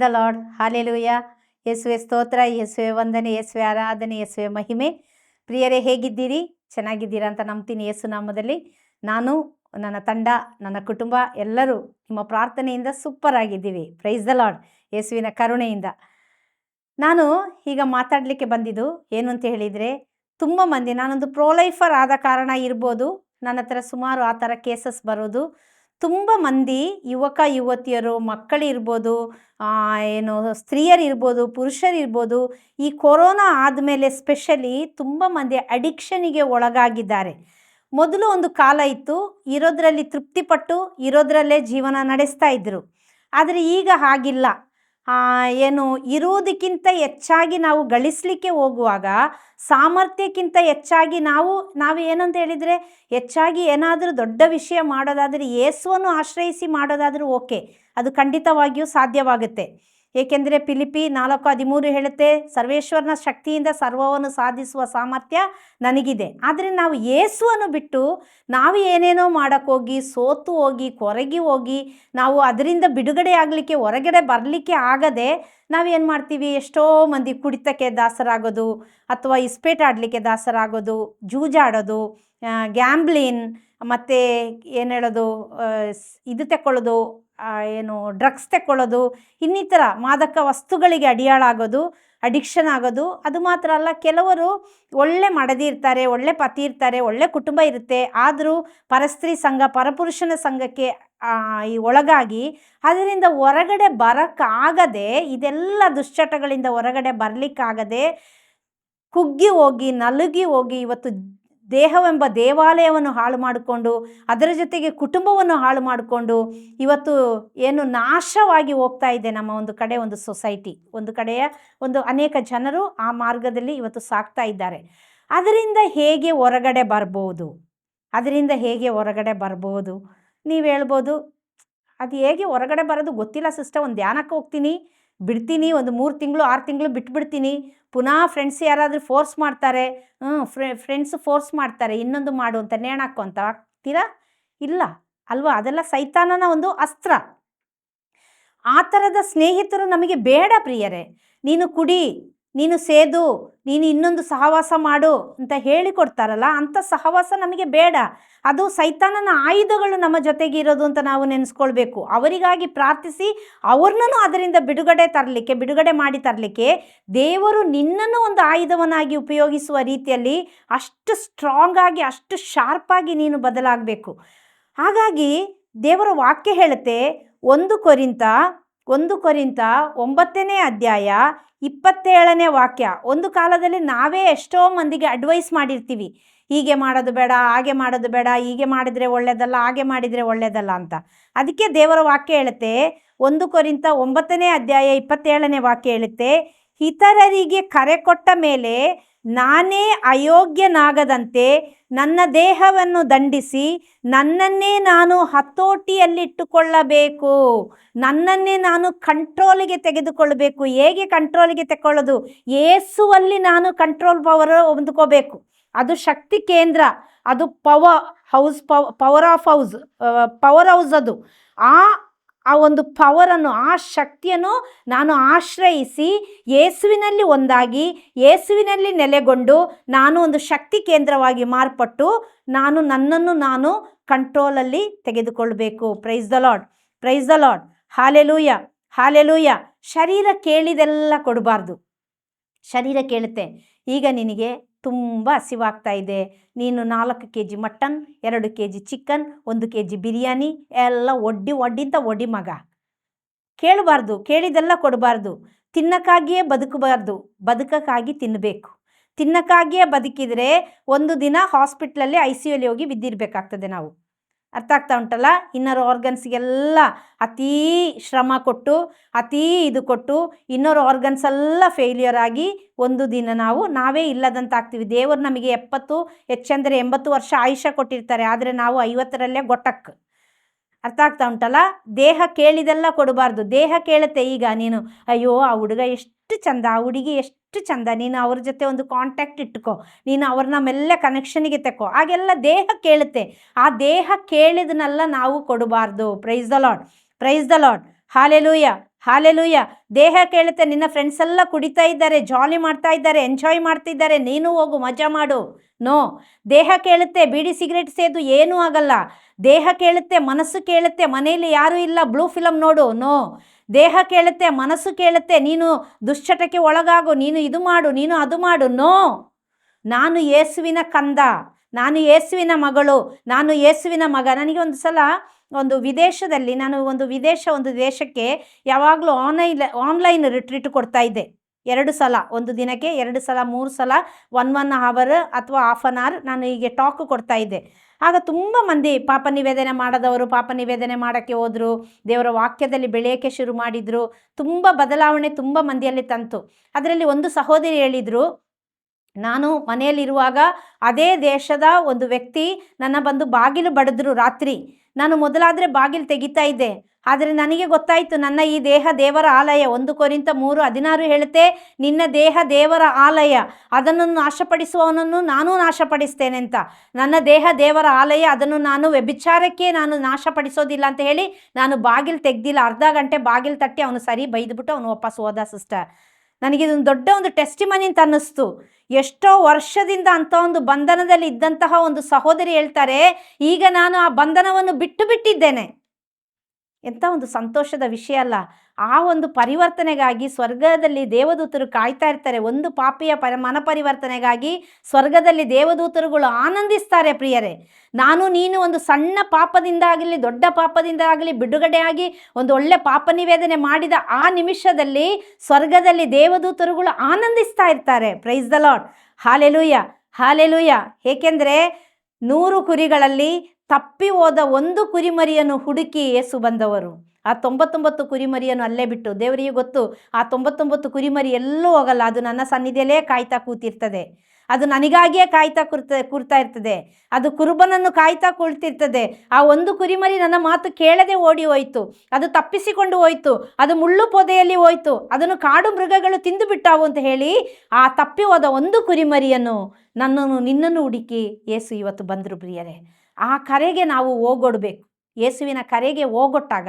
The lord hallelujah ಯೇಸುವೆ ಸ್ತೋತ್ರ, ಯೇಸುವೆ ವಂದನೆ, ಯೇಸುವೆ ಆರಾಧನೆ, ಯೇಸುವೆ ಮಹಿಮೆ. ಪ್ರಿಯರೇ, ಹೇಗಿದ್ದೀರಿ? ಚೆನ್ನಾಗಿದ್ದೀರಾ ಅಂತ ನಂಬ್ತೀನಿ ಯೇಸು ನಾಮದಲ್ಲಿ ನಾನು, ನನ್ನ ತಂಡ, ನನ್ನ ಕುಟುಂಬ, ಎಲ್ಲರೂ ನಿಮ್ಮ ಪ್ರಾರ್ಥನೆಯಿಂದ ಸೂಪರ್ ಆಗಿದ್ದೀವಿ ಪ್ರೈಸ್ ದ ಲಾರ್ಡ್ ಯೇಸುವಿನ ಕರುಣೆಯಿಂದ. ನಾನು ಈಗ ಮಾತಾಡಲಿಕ್ಕೆ ಬಂದಿದ್ದು ಏನು ಅಂತ ಹೇಳಿದರೆ, ತುಂಬ ಮಂದಿ, ನಾನೊಂದು ಪ್ರೋಲೈಫರ್ ಆದ ಕಾರಣ ಇರ್ಬೋದು, ನನ್ನ ಹತ್ರ ಸುಮಾರು ಆ ಥರ ಕೇಸಸ್ ಬರೋದು. ತುಂಬ ಮಂದಿ, ಯುವಕ, ಯುವತಿಯರು ಮಕ್ಕಳಿರ್ಬೋದು ಏನು ಸ್ತ್ರೀಯರಿರ್ಬೋದು ಪುರುಷರಿರ್ಬೋದು ಈ ಕೊರೋನಾ ಆದಮೇಲೆ ಸ್ಪೆಷಲಿ ತುಂಬ ಮಂದಿ ಅಡಿಕ್ಷನಿಗೆ ಒಳಗಾಗಿದ್ದಾರೆ. ಮೊದಲು ಒಂದು ಕಾಲ ಇತ್ತು, ಇರೋದರಲ್ಲಿ ತೃಪ್ತಿಪಟ್ಟು, ಇರೋದರಲ್ಲೇ ಜೀವನ ನಡೆಸ್ತಾ ಇದ್ದರು ಆದರೆ ಈಗ ಹಾಗಿಲ್ಲ. ಏನು ಇರುವುದಕ್ಕಿಂತ ಹೆಚ್ಚಾಗಿ ನಾವು ಗಳಿಸಲಿಕ್ಕೆ ಹೋಗುವಾಗ, ಸಾಮರ್ಥ್ಯಕ್ಕಿಂತ ಹೆಚ್ಚಾಗಿ ನಾವು ನಾವು ಏನಂತ ಹೇಳಿದರೆ, ಹೆಚ್ಚಾಗಿ ಏನಾದರೂ ದೊಡ್ಡ ವಿಷಯ ಮಾಡೋದಾದರೆ ಯೇಸುವನ್ನು ಆಶ್ರಯಿಸಿ ಮಾಡೋದಾದರೂ ಓಕೆ. ಅದು ಖಂಡಿತವಾಗಿಯೂ ಸಾಧ್ಯವಾಗುತ್ತೆ. ಏಕೆಂದರೆ ಫಿಲಿಪಿ ನಾಲ್ಕು ಹದಿಮೂರು ಹೇಳುತ್ತೆ, ಸರ್ವೇಶ್ವರನ ಶಕ್ತಿಯಿಂದ ಸರ್ವವನ್ನು ಸಾಧಿಸುವ ಸಾಮರ್ಥ್ಯ ನನಗಿದೆ. ಆದರೆ ನಾವು ಯೇಸುವನ್ನು ಬಿಟ್ಟು ನಾವು ಏನೇನೋ ಮಾಡೋಕ್ಕೋಗಿ ಸೋತು ಹೋಗಿ, ಕೊರಗಿ ಹೋಗಿ, ನಾವು ಅದರಿಂದ ಬಿಡುಗಡೆ ಆಗಲಿಕ್ಕೆ, ಹೊರಗಡೆ ಬರಲಿಕ್ಕೆ ಆಗದೆ ನಾವೇನು ಮಾಡ್ತೀವಿ? ಎಷ್ಟೋ ಮಂದಿ ಕುಡಿತಕ್ಕೆ ದಾಸರಾಗೋದು, ಅಥವಾ ಇಸ್ಪೇಟ್ ಆಡಲಿಕ್ಕೆ ದಾಸರಾಗೋದು, ಜೂಜಾಡೋದು ಗ್ಯಾಂಬ್ಲಿನ್ ಮತ್ತು ಏನು ಹೇಳೋದು ಇದು ತೆಕ್ಕೊಳ್ಳೋದು ಏನು ಡ್ರಗ್ಸ್ ತೆಕ್ಕೊಳ್ಳೋದು, ಇನ್ನಿತರ ಮಾದಕ ವಸ್ತುಗಳಿಗೆ ಅಡಿಯಾಳಾಗೋದು ಅಡಿಕ್ಷನ್ ಆಗೋದು, ಅದು ಮಾತ್ರ ಅಲ್ಲ, ಕೆಲವರು ಒಳ್ಳೆ ಮಡದಿ ಇರ್ತಾರೆ, ಒಳ್ಳೆ ಪತಿ ಇರ್ತಾರೆ, ಒಳ್ಳೆ ಕುಟುಂಬ ಇರುತ್ತೆ, ಆದರೂ ಪರಸ್ತ್ರೀ ಸಂಘ, ಪರಪುರುಷನ ಸಂಘಕ್ಕೆ ಈ ಒಳಗಾಗಿ ಅದರಿಂದ ಹೊರಗಡೆ ಬರೋಕ್ಕಾಗದೆ, ಇದೆಲ್ಲ ದುಶ್ಚಟಗಳಿಂದ ಹೊರಗಡೆ ಬರಲಿಕ್ಕಾಗದೆ ಕುಗ್ಗಿ ಹೋಗಿ, ನಲುಗಿ ಹೋಗಿ, ಇವತ್ತು ದೇಹವೆಂಬ ದೇವಾಲಯವನ್ನು ಹಾಳು ಮಾಡಿಕೊಂಡು, ಅದರ ಜೊತೆಗೆ ಕುಟುಂಬವನ್ನು ಹಾಳು ಮಾಡಿಕೊಂಡು ಇವತ್ತು ಏನು ನಾಶವಾಗಿ ಹೋಗ್ತಾ ಇದೆ ನಮ್ಮ ಒಂದು ಕಡೆ, ಒಂದು ಸೊಸೈಟಿ. ಒಂದು ಕಡೆಯ ಒಂದು ಅನೇಕ ಜನರು ಆ ಮಾರ್ಗದಲ್ಲಿ ಇವತ್ತು ಸಾಕ್ತಾ ಇದ್ದಾರೆ. ಅದರಿಂದ ಹೇಗೆ ಹೊರಗಡೆ ಬರ್ಬೋದು? ಅದರಿಂದ ಹೇಗೆ ಹೊರಗಡೆ ಬರ್ಬೋದು? ನೀವು ಹೇಳ್ಬೋದು, ಅದು ಹೇಗೆ ಹೊರಗಡೆ ಬರೋದು ಗೊತ್ತಿಲ್ಲ ಸಿಸ್ಟರ್. ಒಂದು ಧ್ಯಾನಕ್ಕೆ ಹೋಗ್ತೀನಿ, ಬಿಡ್ತೀನಿ, ಒಂದು ಮೂರು ತಿಂಗಳು, ಆರು ತಿಂಗಳು ಬಿಟ್ಬಿಡ್ತೀನಿ. ಪುನಃ ಫ್ರೆಂಡ್ಸ್ ಯಾರಾದರೂ ಫೋರ್ಸ್ ಮಾಡ್ತಾರೆ ಹ್ಞೂ ಫ್ರೆಂಡ್ಸ್ ಫೋರ್ಸ್ ಮಾಡ್ತಾರೆ, ಇನ್ನೊಂದು ಮಾಡು ಅಂತ ನೇಣಾಕು ಅಂತ ಆಗ್ತೀರಾ? ಇಲ್ಲ. ಅಲ್ವಾ? ಅದೆಲ್ಲ ಸೈತಾನನ ಒಂದು ಅಸ್ತ್ರ. ಆ ಥರದ ಸ್ನೇಹಿತರು ನಮಗೆ ಬೇಡ ಪ್ರಿಯರೇ. ನೀನು ಕುಡಿ. ನೀನು ಸೇದು, ನೀನು ಇನ್ನೊಂದು ಸಹವಾಸ ಮಾಡು ಅಂತ ಹೇಳಿಕೊಡ್ತಾರಲ್ಲ, ಅಂಥ ಸಹವಾಸ ನಮಗೆ ಬೇಡ. ಅದು ಸೈತಾನನ ಆಯುಧಗಳು ನಮ್ಮ ಜೊತೆಗೆ ಇರೋದು ಅಂತ ನಾವು ನೆನೆಸ್ಕೊಳ್ಬೇಕು. ಅವರಿಗಾಗಿ ಪ್ರಾರ್ಥಿಸಿ, ಅವ್ರನ್ನೂ ಅದರಿಂದ ಬಿಡುಗಡೆ ತರಲಿಕ್ಕೆ, ಬಿಡುಗಡೆ ಮಾಡಿ ತರಲಿಕ್ಕೆ ದೇವರು ನಿನ್ನನ್ನು ಒಂದು ಆಯುಧವನ್ನಾಗಿ ಉಪಯೋಗಿಸುವ ರೀತಿಯಲ್ಲಿ ಅಷ್ಟು ಸ್ಟ್ರಾಂಗ್ ಆಗಿ, ಅಷ್ಟು ಶಾರ್ಪಾಗಿ ನೀನು ಬದಲಾಗಬೇಕು. ಹಾಗಾಗಿ ದೇವರ ವಾಕ್ಯ ಹೇಳುತ್ತೆ, ಒಂದು ಕೊರಿಂತ ಒಂದು ಕೊರಿಂತ ಒಂಬತ್ತನೇ ಅಧ್ಯಾಯ ಇಪ್ಪತ್ತೇಳನೇ ವಾಕ್ಯ. ಒಂದು ಕಾಲದಲ್ಲಿ ನಾವೇ ಎಷ್ಟೋ ಮಂದಿಗೆ ಅಡ್ವೈಸ್ ಮಾಡಿರ್ತೀವಿ. ಹೀಗೆ ಮಾಡೋದು ಬೇಡ, ಹಾಗೆ ಮಾಡೋದು ಬೇಡ, ಹೀಗೆ ಮಾಡಿದರೆ ಒಳ್ಳೆಯದಲ್ಲ ಹಾಗೆ ಮಾಡಿದರೆ ಒಳ್ಳೆಯದಲ್ಲ ಅಂತ. ಅದಕ್ಕೆ ದೇವರ ವಾಕ್ಯ ಹೇಳುತ್ತೆ, ಒಂದು ಕೊರಿಂತ ಒಂಬತ್ತನೇ ಅಧ್ಯಾಯ ಇಪ್ಪತ್ತೇಳನೇ ವಾಕ್ಯ ಹೇಳುತ್ತೆ, ಇತರರಿಗೆ ಕರೆ ಕೊಟ್ಟ ಮೇಲೆ ನಾನೇ ಅಯೋಗ್ಯನಾಗದಂತೆ ನನ್ನ ದೇಹವನ್ನು ದಂಡಿಸಿ ನನ್ನನ್ನೇ ನಾನು ಹತೋಟಿಯಲ್ಲಿಟ್ಟುಕೊಳ್ಳಬೇಕು. ನನ್ನನ್ನೇ ನಾನು ಕಂಟ್ರೋಲಿಗೆ ತೆಗೆದುಕೊಳ್ಳಬೇಕು. ಹೇಗೆ ಕಂಟ್ರೋಲಿಗೆ ತೆಕ್ಕೊಳ್ಳೋದು ಏಸುವಲ್ಲಿ ನಾನು ಕಂಟ್ರೋಲ್ ಪವರ್ ಹೊಂದ್ಕೋಬೇಕು. ಅದು ಶಕ್ತಿ ಕೇಂದ್ರ. ಅದು power house, ಪವ, power of house power house ಅದು. ಆ ಆ ಒಂದು ಪವರನ್ನು, ಆ ಶಕ್ತಿಯನ್ನು ನಾನು ಆಶ್ರಯಿಸಿ ಯೇಸುವಿನಲ್ಲಿ ಒಂದಾಗಿ, ಯೇಸುವಿನಲ್ಲಿ ನೆಲೆಗೊಂಡು ನಾನು ಒಂದು ಶಕ್ತಿ ಕೇಂದ್ರವಾಗಿ ಮಾರ್ಪಟ್ಟು ನಾನು ನನ್ನನ್ನು ನಾನು ಕಂಟ್ರೋಲಲ್ಲಿ ತೆಗೆದುಕೊಳ್ಬೇಕು. Praise the lord praise the lord hallelujah hallelujah ಶರೀರ ಕೇಳಿದೆಲ್ಲ ಕೊಡಬಾರ್ದು. ಶರೀರ ಕೇಳುತ್ತೆ. ಈಗ ನಿನಗೆ ತುಂಬ ಹಸಿವಾಗ್ತಾ ಇದೆ. ನೀನು ನಾಲ್ಕು ಕೆ ಜಿ ಮಟನ್, ಎರಡು ಕೆ ಜಿ ಚಿಕನ್, ಒಂದು ಕೆ ಜಿ ಬಿರಿಯಾನಿ, ಎಲ್ಲ ಒಡ್ಡಿ ಒಡ್ಡಿಂತ ಒಡಿ ಮಗ. ಕೇಳಬಾರ್ದು, ಕೇಳಿದೆಲ್ಲ ಕೊಡಬಾರ್ದು. ತಿನ್ನಕ್ಕಾಗಿಯೇ ಬದುಕಬಾರ್ದು, ಬದುಕಕ್ಕಾಗಿ ತಿನ್ನಬೇಕು ತಿನ್ನಕ್ಕಾಗಿಯೇ ಬದುಕಿದರೆ ಒಂದು ದಿನ ಹಾಸ್ಪಿಟ್ಲಲ್ಲಿ ಐ ಸಿ ಯುಲಿ ಹೋಗಿ ಬಿದ್ದಿರಬೇಕಾಗ್ತದೆ ನಾವು. ಅರ್ಥ ಆಗ್ತಾ ಉಂಟಲ್ಲ? ಇನ್ನರ್ ಆರ್ಗನ್ಸ್ಗೆಲ್ಲ ಅತೀ ಶ್ರಮ ಕೊಟ್ಟು, ಅತೀ ಇದು ಕೊಟ್ಟು ಇನ್ನರ್ ಆರ್ಗನ್ಸ್ ಎಲ್ಲ ಫೇಲ್ಯೂರ್ ಆಗಿ ಒಂದು ದಿನ ನಾವು ನಾವೇ ಇಲ್ಲದಂತ ಆಗ್ತೀವಿ ದೇವರು ನಮಗೆ ಎಪ್ಪತ್ತು, ಹೆಚ್ಚೆಂದರೆ ಎಂಬತ್ತು ವರ್ಷ ಆಯುಷ್ಯ ಕೊಟ್ಟಿರ್ತಾರೆ. ಆದರೆ ನಾವು ಐವತ್ತರಲ್ಲೇ ಗೊಟ್ಟಕ್ಕೆ ಅರ್ಥ ಆಗ್ತಾ ಉಂಟಲ್ಲ? ದೇಹ ಕೇಳಿದೆಲ್ಲ ಕೊಡಬಾರ್ದು. ದೇಹ ಕೇಳುತ್ತೆ ಈಗ ನೀನು. ಅಯ್ಯೋ, ಆ ಹುಡುಗ ಎಷ್ಟು ಚಂದ, ಆ ಹುಡುಗಿ ಎಷ್ಟು ಚಂದ. ನೀನು ಅವ್ರ ಜೊತೆ ಒಂದು ಕಾಂಟ್ಯಾಕ್ಟ್ ಇಟ್ಕೋ. ನೀನು ಅವ್ರನ್ನ ಮೆಲ್ಲ ಕನೆಕ್ಷನ್ಗೆ ತೆಕ್ಕೋ. ಹಾಗೆಲ್ಲ ದೇಹ ಕೇಳುತ್ತೆ. ಆ ದೇಹ ಕೇಳಿದನ್ನೆಲ್ಲ ನಾವು ಕೊಡಬಾರ್ದು. Praise the lord praise the lord hallelujah hallelujah ದೇಹ ಕೇಳುತ್ತೆ. ನಿನ್ನ ಫ್ರೆಂಡ್ಸ್ ಎಲ್ಲ ಕುಡಿತಾ ಇದ್ದಾರೆ ಜಾಲಿ ಮಾಡ್ತಾ ಇದ್ದಾರೆ ಎಂಜಾಯ್ ಮಾಡ್ತಾ ಇದ್ದಾರೆ. ನೀನು ಹೋಗು, ಮಜಾ ಮಾಡು. ನೋ ದೇಹ ಕೇಳುತ್ತೆ. ಬೀಡಿ ಸಿಗರೇಟ್ ಸೇದು ಏನೂ ಆಗಲ್ಲ. ದೇಹ ಕೇಳುತ್ತೆ, ಮನಸ್ಸು ಕೇಳುತ್ತೆ, ಮನೆಯಲ್ಲಿ ಯಾರೂ ಇಲ್ಲ, ಬ್ಲೂ ಫಿಲಮ್ ನೋಡು, ನೋ. ದೇಹ ಕೇಳುತ್ತೆ, ಮನಸ್ಸು ಕೇಳುತ್ತೆ, ನೀನು ದುಶ್ಚಟಕ್ಕೆ ಒಳಗಾಗು, ನೀನು ಇದು ಮಾಡು, ನೀನು ಅದು ಮಾಡು, ನೋ. ನಾನು ಯೇಸುವಿನ ಕಂದ, ನಾನು ಯೇಸುವಿನ ಮಗಳು, ನಾನು ಯೇಸುವಿನ ಮಗ. ನನಗೆ ಒಂದು ಸಲ ಒಂದು ವಿದೇಶದಲ್ಲಿ, ನಾನು ಒಂದು ವಿದೇಶ, ಒಂದು ದೇಶಕ್ಕೆ ಯಾವಾಗಲೂ ಆನ್ಲೈನ್ ಆನ್ಲೈನ್ ರಿಟ್ರೀಟ್ ಕೊಡ್ತಾ ಇದ್ದೆ. ಎರಡು ಸಲ, ಒಂದು ದಿನಕ್ಕೆ, ಎರಡು ಸಲ, ಮೂರು ಸಲ, ಒನ್ ಒನ್ ಅವರ್ ಅಥವಾ ಹಾಫ್ ಅನ್ ಅವರ್ ನಾನು ಹೀಗೆ ಟಾಕ್ ಕೊಡ್ತಾ ಇದ್ದೆ. ಆಗ ತುಂಬ ಮಂದಿ ಪಾಪ ನಿವೇದನೆ ಮಾಡದವರು, ಪಾಪ ನಿವೇದನೆ ಮಾಡೋಕ್ಕೆ ಹೋದರು, ದೇವರ ವಾಕ್ಯದಲ್ಲಿ ಬೆಳೆಯೋಕ್ಕೆ ಶುರು ಮಾಡಿದರು. ತುಂಬ ಬದಲಾವಣೆ ತುಂಬ ಮಂದಿಯಲ್ಲಿ ತಂತು. ಅದರಲ್ಲಿ ಒಂದು ಸಹೋದರಿ ಹೇಳಿದರು, ನಾನು ಮನೆಯಲ್ಲಿರುವಾಗ ಅದೇ ದೇಶದ ಒಂದು ವ್ಯಕ್ತಿ ನನ್ನ ಬಂದು ಬಾಗಿಲು ಬಡಿದ್ರು ರಾತ್ರಿ. ನಾನು ಮೊದಲಾದರೆ ಬಾಗಿಲು ತೆಗಿತಾ ಇದ್ದೆ. ಆದರೆ ನನಗೆ ಗೊತ್ತಾಯಿತು, ನನ್ನ ಈ ದೇಹ ದೇವರ ಆಲಯ. ಒಂದು ಕೋರಿಂತ ಮೂರು ಹದಿನಾರು ಹೇಳುತ್ತೆ, ನಿನ್ನ ದೇಹ ದೇವರ ಆಲಯ. ಅದನ್ನು ನಾಶಪಡಿಸುವವನನ್ನು ನಾನು ನಾಶಪಡಿಸ್ತೇನೆ ಅಂತ. ನನ್ನ ದೇಹ ದೇವರ ಆಲಯ, ಅದನ್ನು ನಾನು ವ್ಯಭಿಚಾರಕ್ಕೆ ನಾನು ನಾಶಪಡಿಸೋದಿಲ್ಲ ಅಂತ ಹೇಳಿ ನಾನು ಬಾಗಿಲು ತೆಗ್ದಿಲ್ಲ. ಅರ್ಧ ಗಂಟೆ ಬಾಗಿಲು ತಟ್ಟಿ ಅವನು ಸರಿ ಬೈದ್ಬಿಟ್ಟು ಅವನು ವಾಪಸ್ ಹೋದ, ಸಿಸ್ಟರ್. ನನಗೆ ಇದೊಂದು ದೊಡ್ಡ ಒಂದು ಟೆಸ್ಟಿಮನಿ ಅಂತ ಅನ್ನಿಸ್ತು. ಎಷ್ಟೋ ವರ್ಷದಿಂದ ಅಂತ ಒಂದು ಬಂಧನದಲ್ಲಿ ಇದ್ದಂತಹ ಒಂದು ಸಹೋದರಿ ಹೇಳ್ತಾರೆ, ಈಗ ನಾನು ಆ ಬಂಧನವನ್ನು ಬಿಟ್ಟು ಬಿಟ್ಟಿದ್ದೇನೆ. ಎಂಥ ಒಂದು ಸಂತೋಷದ ವಿಷಯ ಅಲ್ಲ. ಆ ಒಂದು ಪರಿವರ್ತನೆಗಾಗಿ ಸ್ವರ್ಗದಲ್ಲಿ ದೇವದೂತರು ಕಾಯ್ತಾ ಇರ್ತಾರೆ. ಒಂದು ಪಾಪಿಯ ಪರ ಮನ ಪರಿವರ್ತನೆಗಾಗಿ ಸ್ವರ್ಗದಲ್ಲಿ ದೇವದೂತರುಗಳು ಆನಂದಿಸ್ತಾರೆ ಪ್ರಿಯರೇ. ನಾನು ನೀನು ಒಂದು ಸಣ್ಣ ಪಾಪದಿಂದ ಆಗಲಿ, ದೊಡ್ಡ ಪಾಪದಿಂದ ಆಗಲಿ ಬಿಡುಗಡೆಯಾಗಿ ಒಂದು ಒಳ್ಳೆ ಪಾಪ ನಿವೇದನೆ ಮಾಡಿದ ಆ ನಿಮಿಷದಲ್ಲಿ ಸ್ವರ್ಗದಲ್ಲಿ ದೇವದೂತರುಗಳು ಆನಂದಿಸ್ತಾ ಇರ್ತಾರೆ. Praise the lord hallelujah hallelujah ಏಕೆಂದರೆ ನೂರು ಕುರಿಗಳಲ್ಲಿ ತಪ್ಪಿ ಹೋದ ಒಂದು ಕುರಿಮರಿಯನ್ನು ಹುಡುಕಿ ಏಸು ಬಂದವರು. ಆ ತೊಂಬತ್ತೊಂಬತ್ತು ಕುರಿಮರಿಯನ್ನು ಅಲ್ಲೇ ಬಿಟ್ಟು, ದೇವರಿಗೆ ಗೊತ್ತು, ಆ ತೊಂಬತ್ತೊಂಬತ್ತು ಕುರಿಮರಿ ಎಲ್ಲೂ ಹೋಗಲ್ಲ. ಅದು ನನ್ನ ಸನ್ನಿಧಿಯಲ್ಲೇ ಕಾಯ್ತಾ ಕೂತಿರ್ತದೆ. ಅದು ನನಗಾಗಿಯೇ ಕಾಯ್ತಾ ಕೂರ್ತ, ಕೂರ್ತಾ ಇರ್ತದೆ. ಅದು ಕುರುಬನನ್ನು ಕಾಯ್ತಾ ಕುಳಿತಿರ್ತದೆ ಆ ಒಂದು ಕುರಿಮರಿ ನನ್ನ ಮಾತು ಕೇಳದೆ ಓಡಿ ಹೋಯಿತು. ಅದು ತಪ್ಪಿಸಿಕೊಂಡು ಹೋಯಿತು. ಅದು ಮುಳ್ಳು ಪೊದೆಯಲ್ಲಿ ಹೋಯಿತು. ಅದನ್ನು ಕಾಡು ಮೃಗಗಳು ತಿಂದು ಬಿಟ್ಟಾವು ಅಂತ ಹೇಳಿ ಆ ತಪ್ಪಿ ಹೋದ ಒಂದು ಕುರಿಮರಿಯನ್ನು ನನ್ನನ್ನು, ನಿನ್ನನ್ನು ಹುಡುಕಿ ಏಸು ಇವತ್ತು ಬಂದರು ಪ್ರಿಯರೇ. ಆ ಕರೆಗೆ ನಾವು ಹೋಗೊಡ್ಬೇಕು. ಯೇಸುವಿನ ಕರೆಗೆ ಹೋಗೊಟ್ಟಾಗ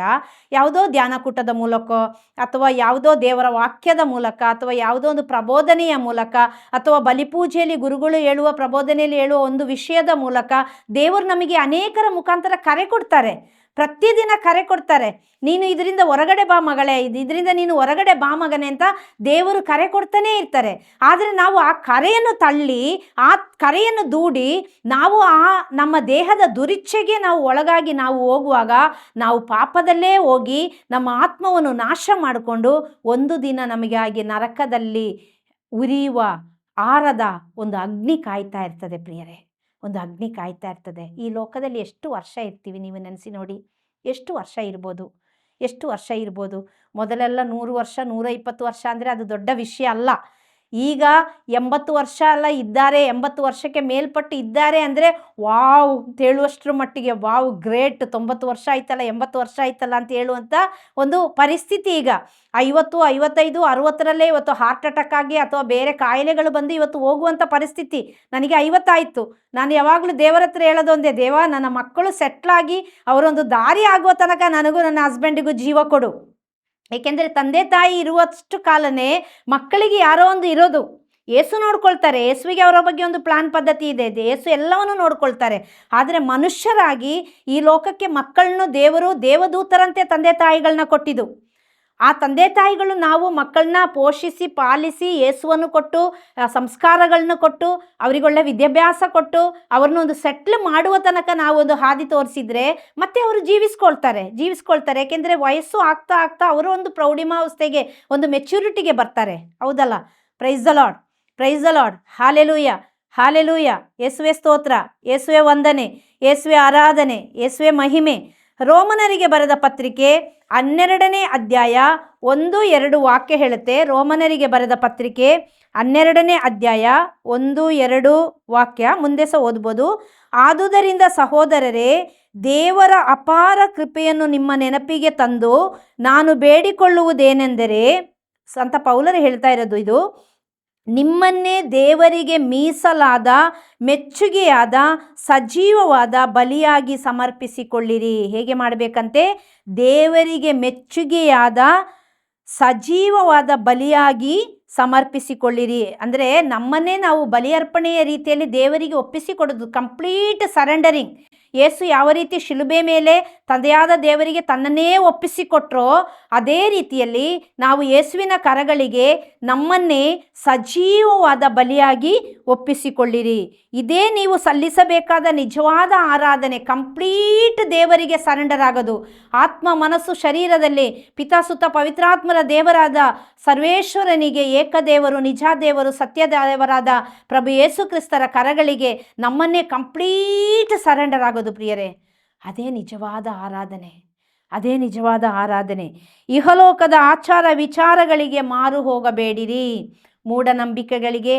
ಯಾವುದೋ ಧ್ಯಾನಕೂಟದ ಮೂಲಕ ಅಥವಾ ಯಾವುದೋ ದೇವರ ವಾಕ್ಯದ ಮೂಲಕ ಅಥವಾ ಯಾವುದೋ ಒಂದು ಪ್ರಬೋಧನೆಯ ಮೂಲಕ ಅಥವಾ ಬಲಿಪೂಜೆಯಲ್ಲಿ ಗುರುಗಳು ಹೇಳುವ ಪ್ರಬೋಧನೆಯಲ್ಲಿ ಹೇಳುವ ಒಂದು ವಿಷಯದ ಮೂಲಕ ದೇವರು ನಮಗೆ ಅನೇಕರ ಮುಖಾಂತರ ಕರೆ ಕೊಡ್ತಾರೆ. ಪ್ರತಿದಿನ ಕರೆ ಕೊಡ್ತಾರೆ. ನೀನು ಇದರಿಂದ ಹೊರಗಡೆ ಬಾ ಮಗಳೇ, ಇದು ಇದರಿಂದ ನೀನು ಹೊರಗಡೆ ಬಾ ಮಗನೇ ಅಂತ ದೇವರು ಕರೆ ಕೊಡ್ತಾನೇ ಇರ್ತಾರೆ. ಆದರೆ ನಾವು ಆ ಕರೆಯನ್ನು ತಳ್ಳಿ, ಆ ಕರೆಯನ್ನು ದೂಡಿ, ನಾವು ಆ ನಮ್ಮ ದೇಹದ ದುರಿಚ್ಛೆಗೆ ನಾವು ಒಳಗಾಗಿ ನಾವು ಹೋಗುವಾಗ ನಾವು ಪಾಪದಲ್ಲೇ ಹೋಗಿ ನಮ್ಮ ಆತ್ಮವನ್ನು ನಾಶ ಮಾಡಿಕೊಂಡು ಒಂದು ದಿನ ನಮಗಾಗಿ ನರಕದಲ್ಲಿ ಉರಿಯುವ, ಆರದ ಒಂದು ಅಗ್ನಿ ಕಾಯ್ತಾ ಇರ್ತದೆ ಪ್ರಿಯರೇ. ಒಂದು ಅಗ್ನಿ ಕಾಯ್ತಾ ಇರ್ತದೆ. ಈ ಲೋಕದಲ್ಲಿ ಎಷ್ಟು ವರ್ಷ ಇರ್ತೀವಿ ನೀವು ನೆನೆಸಿ ನೋಡಿ. ಎಷ್ಟು ವರ್ಷ ಇರ್ಬೋದು? ಎಷ್ಟು ವರ್ಷ ಇರ್ಬೋದು? ಮೊದಲೆಲ್ಲ ನೂರು ವರ್ಷ ನೂರ ಇಪ್ಪತ್ತು ವರ್ಷ ಅಂದರೆ ಅದು ದೊಡ್ಡ ವಿಷಯ ಅಲ್ಲ. ಈಗ ಎಂಬತ್ತು ವರ್ಷ ಅಲ್ಲ, ಇದ್ದಾರೆ, ಎಂಬತ್ತು ವರ್ಷಕ್ಕೆ ಮೇಲ್ಪಟ್ಟು ಇದ್ದಾರೆ ಅಂದರೆ ವಾವ್ ಅಂತ ಹೇಳುವಷ್ಟರ ಮಟ್ಟಿಗೆ, ವಾವ್, ಗ್ರೇಟ್, ತೊಂಬತ್ತು ವರ್ಷ ಆಯ್ತಲ್ಲ, ಎಂಬತ್ತು ವರ್ಷ ಆಯ್ತಲ್ಲ ಅಂತ ಹೇಳುವಂಥ ಒಂದು ಪರಿಸ್ಥಿತಿ ಈಗ. ಐವತ್ತು, ಐವತ್ತೈದು, ಅರುವತ್ತರಲ್ಲೇ ಇವತ್ತು ಹಾರ್ಟ್ ಅಟ್ಯಾಕ್ ಆಗಿ ಅಥವಾ ಬೇರೆ ಕಾಯಿಲೆಗಳು ಬಂದು ಇವತ್ತು ಹೋಗುವಂಥ ಪರಿಸ್ಥಿತಿ. ನನಗೆ ಐವತ್ತಾಯಿತು. ನಾನು ಯಾವಾಗಲೂ ದೇವರ ಹತ್ರ ಹೇಳೋದೊಂದೇ ದೇವ ನನ್ನ ಮಕ್ಕಳು ಸೆಟ್ಲಾಗಿ ಅವರೊಂದು ದಾರಿ ಆಗುವ ತನಕ ನನಗೂ ನನ್ನ ಹಸ್ಬೆಂಡಿಗೂ ಜೀವ ಕೊಡು. ಏಕೆಂದರೆ ತಂದೆ ತಾಯಿ ಇರುವಷ್ಟು ಕಾಲನೇ ಮಕ್ಕಳಿಗೆ ಯಾರೋ ಒಂದು ಇರೋದು. ಏಸು ನೋಡ್ಕೊಳ್ತಾರೆ, ಏಸುವಿಗೆ ಅವರ ಬಗ್ಗೆ ಒಂದು ಪ್ಲಾನ್ ಪದ್ಧತಿ ಇದೆ ಇದೆ, ಏಸು ಎಲ್ಲವನ್ನು ನೋಡ್ಕೊಳ್ತಾರೆ. ಆದರೆ ಮನುಷ್ಯರಾಗಿ ಈ ಲೋಕಕ್ಕೆ ಮಕ್ಕಳನ್ನು ದೇವರು ದೇವದೂತರಂತೆ ತಂದೆ ತಾಯಿಗಳನ್ನ ಕೊಟ್ಟಿದ್ದು. ಆ ತಂದೆ ತಾಯಿಗಳು ನಾವು ಮಕ್ಕಳನ್ನ ಪೋಷಿಸಿ, ಪಾಲಿಸಿ ಯೇಸುವನ್ನು ಕೊಟ್ಟು ಸಂಸ್ಕಾರಗಳನ್ನು ಕೊಟ್ಟು ಅವರಿಗೊಳ್ಳೆ ವಿದ್ಯಾಭ್ಯಾಸ ಕೊಟ್ಟು, ಅವ್ರನ್ನ ಒಂದು ಸೆಟ್ಲ್ ಮಾಡುವ ತನಕ ನಾವು ಒಂದು ಹಾದಿ ತೋರಿಸಿದ್ರೆ ಮತ್ತೆ ಅವರು ಜೀವಿಸ್ಕೊಳ್ತಾರೆ ಜೀವಿಸ್ಕೊಳ್ತಾರೆ. ಯಾಕೆಂದರೆ ವಯಸ್ಸು ಆಗ್ತಾ ಆಗ್ತಾ ಅವರು ಒಂದು ಪ್ರೌಢಿಮಾವಸ್ಥೆಗೆ ಒಂದು ಮೆಚ್ಯೂರಿಟಿಗೆ ಬರ್ತಾರೆ. ಹೌದಲ್ಲ? Praise the lord praise the lord hallelujah hallelujah ಯೇಸುವೆ ಸ್ತೋತ್ರ. ಯೇಸುವೆ ವಂದನೆ. ಯೇಸುವೆ ಆರಾಧನೆ. ಯೇಸುವೆ ಮಹಿಮೆ. ರೋಮನರಿಗೆ ಬರೆದ ಪತ್ರಿಕೆ ಹನ್ನೆರಡನೇ ಅಧ್ಯಾಯ ಒಂದು ಎರಡು ವಾಕ್ಯ ಹೇಳುತ್ತೆ. ರೋಮನರಿಗೆ ಬರೆದ ಪತ್ರಿಕೆ ಹನ್ನೆರಡನೇ ಅಧ್ಯಾಯ ಒಂದು ಎರಡು ವಾಕ್ಯ ಮುಂದೆ ಸಹ ಓದ್ಬೋದು. ಆದುದರಿಂದ ಸಹೋದರರೇ, ದೇವರ ಅಪಾರ ಕೃಪೆಯನ್ನು ನಿಮ್ಮ ನೆನಪಿಗೆ ತಂದು ನಾನು ಬೇಡಿಕೊಳ್ಳುವುದೇನೆಂದರೆ ಸಂತ ಪೌಲರು ಹೇಳ್ತಾ ಇರೋದು ಇದು. ನಿಮ್ಮನ್ನೇ ದೇವರಿಗೆ ಮೀಸಲಾದ, ಮೆಚ್ಚುಗೆಯಾದ, ಸಜೀವವಾದ ಬಲಿಯಾಗಿ ಸಮರ್ಪಿಸಿಕೊಳ್ಳಿರಿ. ಹೇಗೆ ಮಾಡಬೇಕಂತೆ? ದೇವರಿಗೆ ಮೆಚ್ಚುಗೆಯಾದ, ಸಜೀವವಾದ ಬಲಿಯಾಗಿ ಸಮರ್ಪಿಸಿಕೊಳ್ಳಿರಿ. ಅಂದರೆ ನಮ್ಮನ್ನೇ ನಾವು ಬಲಿಯರ್ಪಣೆಯ ರೀತಿಯಲ್ಲಿ ದೇವರಿಗೆ ಒಪ್ಪಿಸಿಕೊಡೋದು ಕಂಪ್ಲೀಟ್ ಸರೆಂಡರಿಂಗ್ ಯೇಸು ಯಾವ ರೀತಿ ಶಿಲುಬೆ ಮೇಲೆ ತಂದೆಯಾದ ದೇವರಿಗೆ ತನ್ನನ್ನೇ ಒಪ್ಪಿಸಿಕೊಟ್ರೋ ಅದೇ ರೀತಿಯಲ್ಲಿ ನಾವು ಯೇಸುವಿನ ಕರಗಳಿಗೆ ನಮ್ಮನ್ನೇ ಸಜೀವವಾದ ಬಲಿಯಾಗಿ ಒಪ್ಪಿಸಿಕೊಳ್ಳಿರಿ. ಇದೇ ನೀವು ಸಲ್ಲಿಸಬೇಕಾದ ನಿಜವಾದ ಆರಾಧನೆ, ಕಂಪ್ಲೀಟ್ ದೇವರಿಗೆ ಸರೆಂಡರ್ ಆಗೋದು ಆತ್ಮ, ಮನಸ್ಸು, ಶರೀರದಲ್ಲಿ ಪಿತಾಸುತ, ಪವಿತ್ರಾತ್ಮರ ದೇವರಾದ ಸರ್ವೇಶ್ವರನಿಗೆ ಏಕದೇವರು ನಿಜ ದೇವರು ಸತ್ಯ ದೇವರಾದ ಪ್ರಭು ಯೇಸು ಕ್ರಿಸ್ತರ ಕರಗಳಿಗೆ ನಮ್ಮನ್ನೇ ಕಂಪ್ಲೀಟ್ ಸರೆಂಡರ್ ಆಗೋದು ಪ್ರಿಯರೇ, ಅದೇ ನಿಜವಾದ ಆರಾಧನೆ, ಅದೇ ನಿಜವಾದ ಆರಾಧನೆ. ಇಹಲೋಕದ ಆಚಾರ ವಿಚಾರಗಳಿಗೆ ಮಾರು ಹೋಗಬೇಡಿರಿ. ಮೂಢನಂಬಿಕೆಗಳಿಗೆ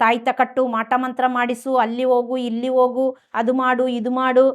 ತಾಯ್ತ ಕಟ್ಟು ಮಾಟಮಂತ್ರ ಮಾಡಿಸು, ಅಲ್ಲಿ ಹೋಗು, ಇಲ್ಲಿ ಹೋಗು, ಅದು ಮಾಡು, ಇದು ಮಾಡು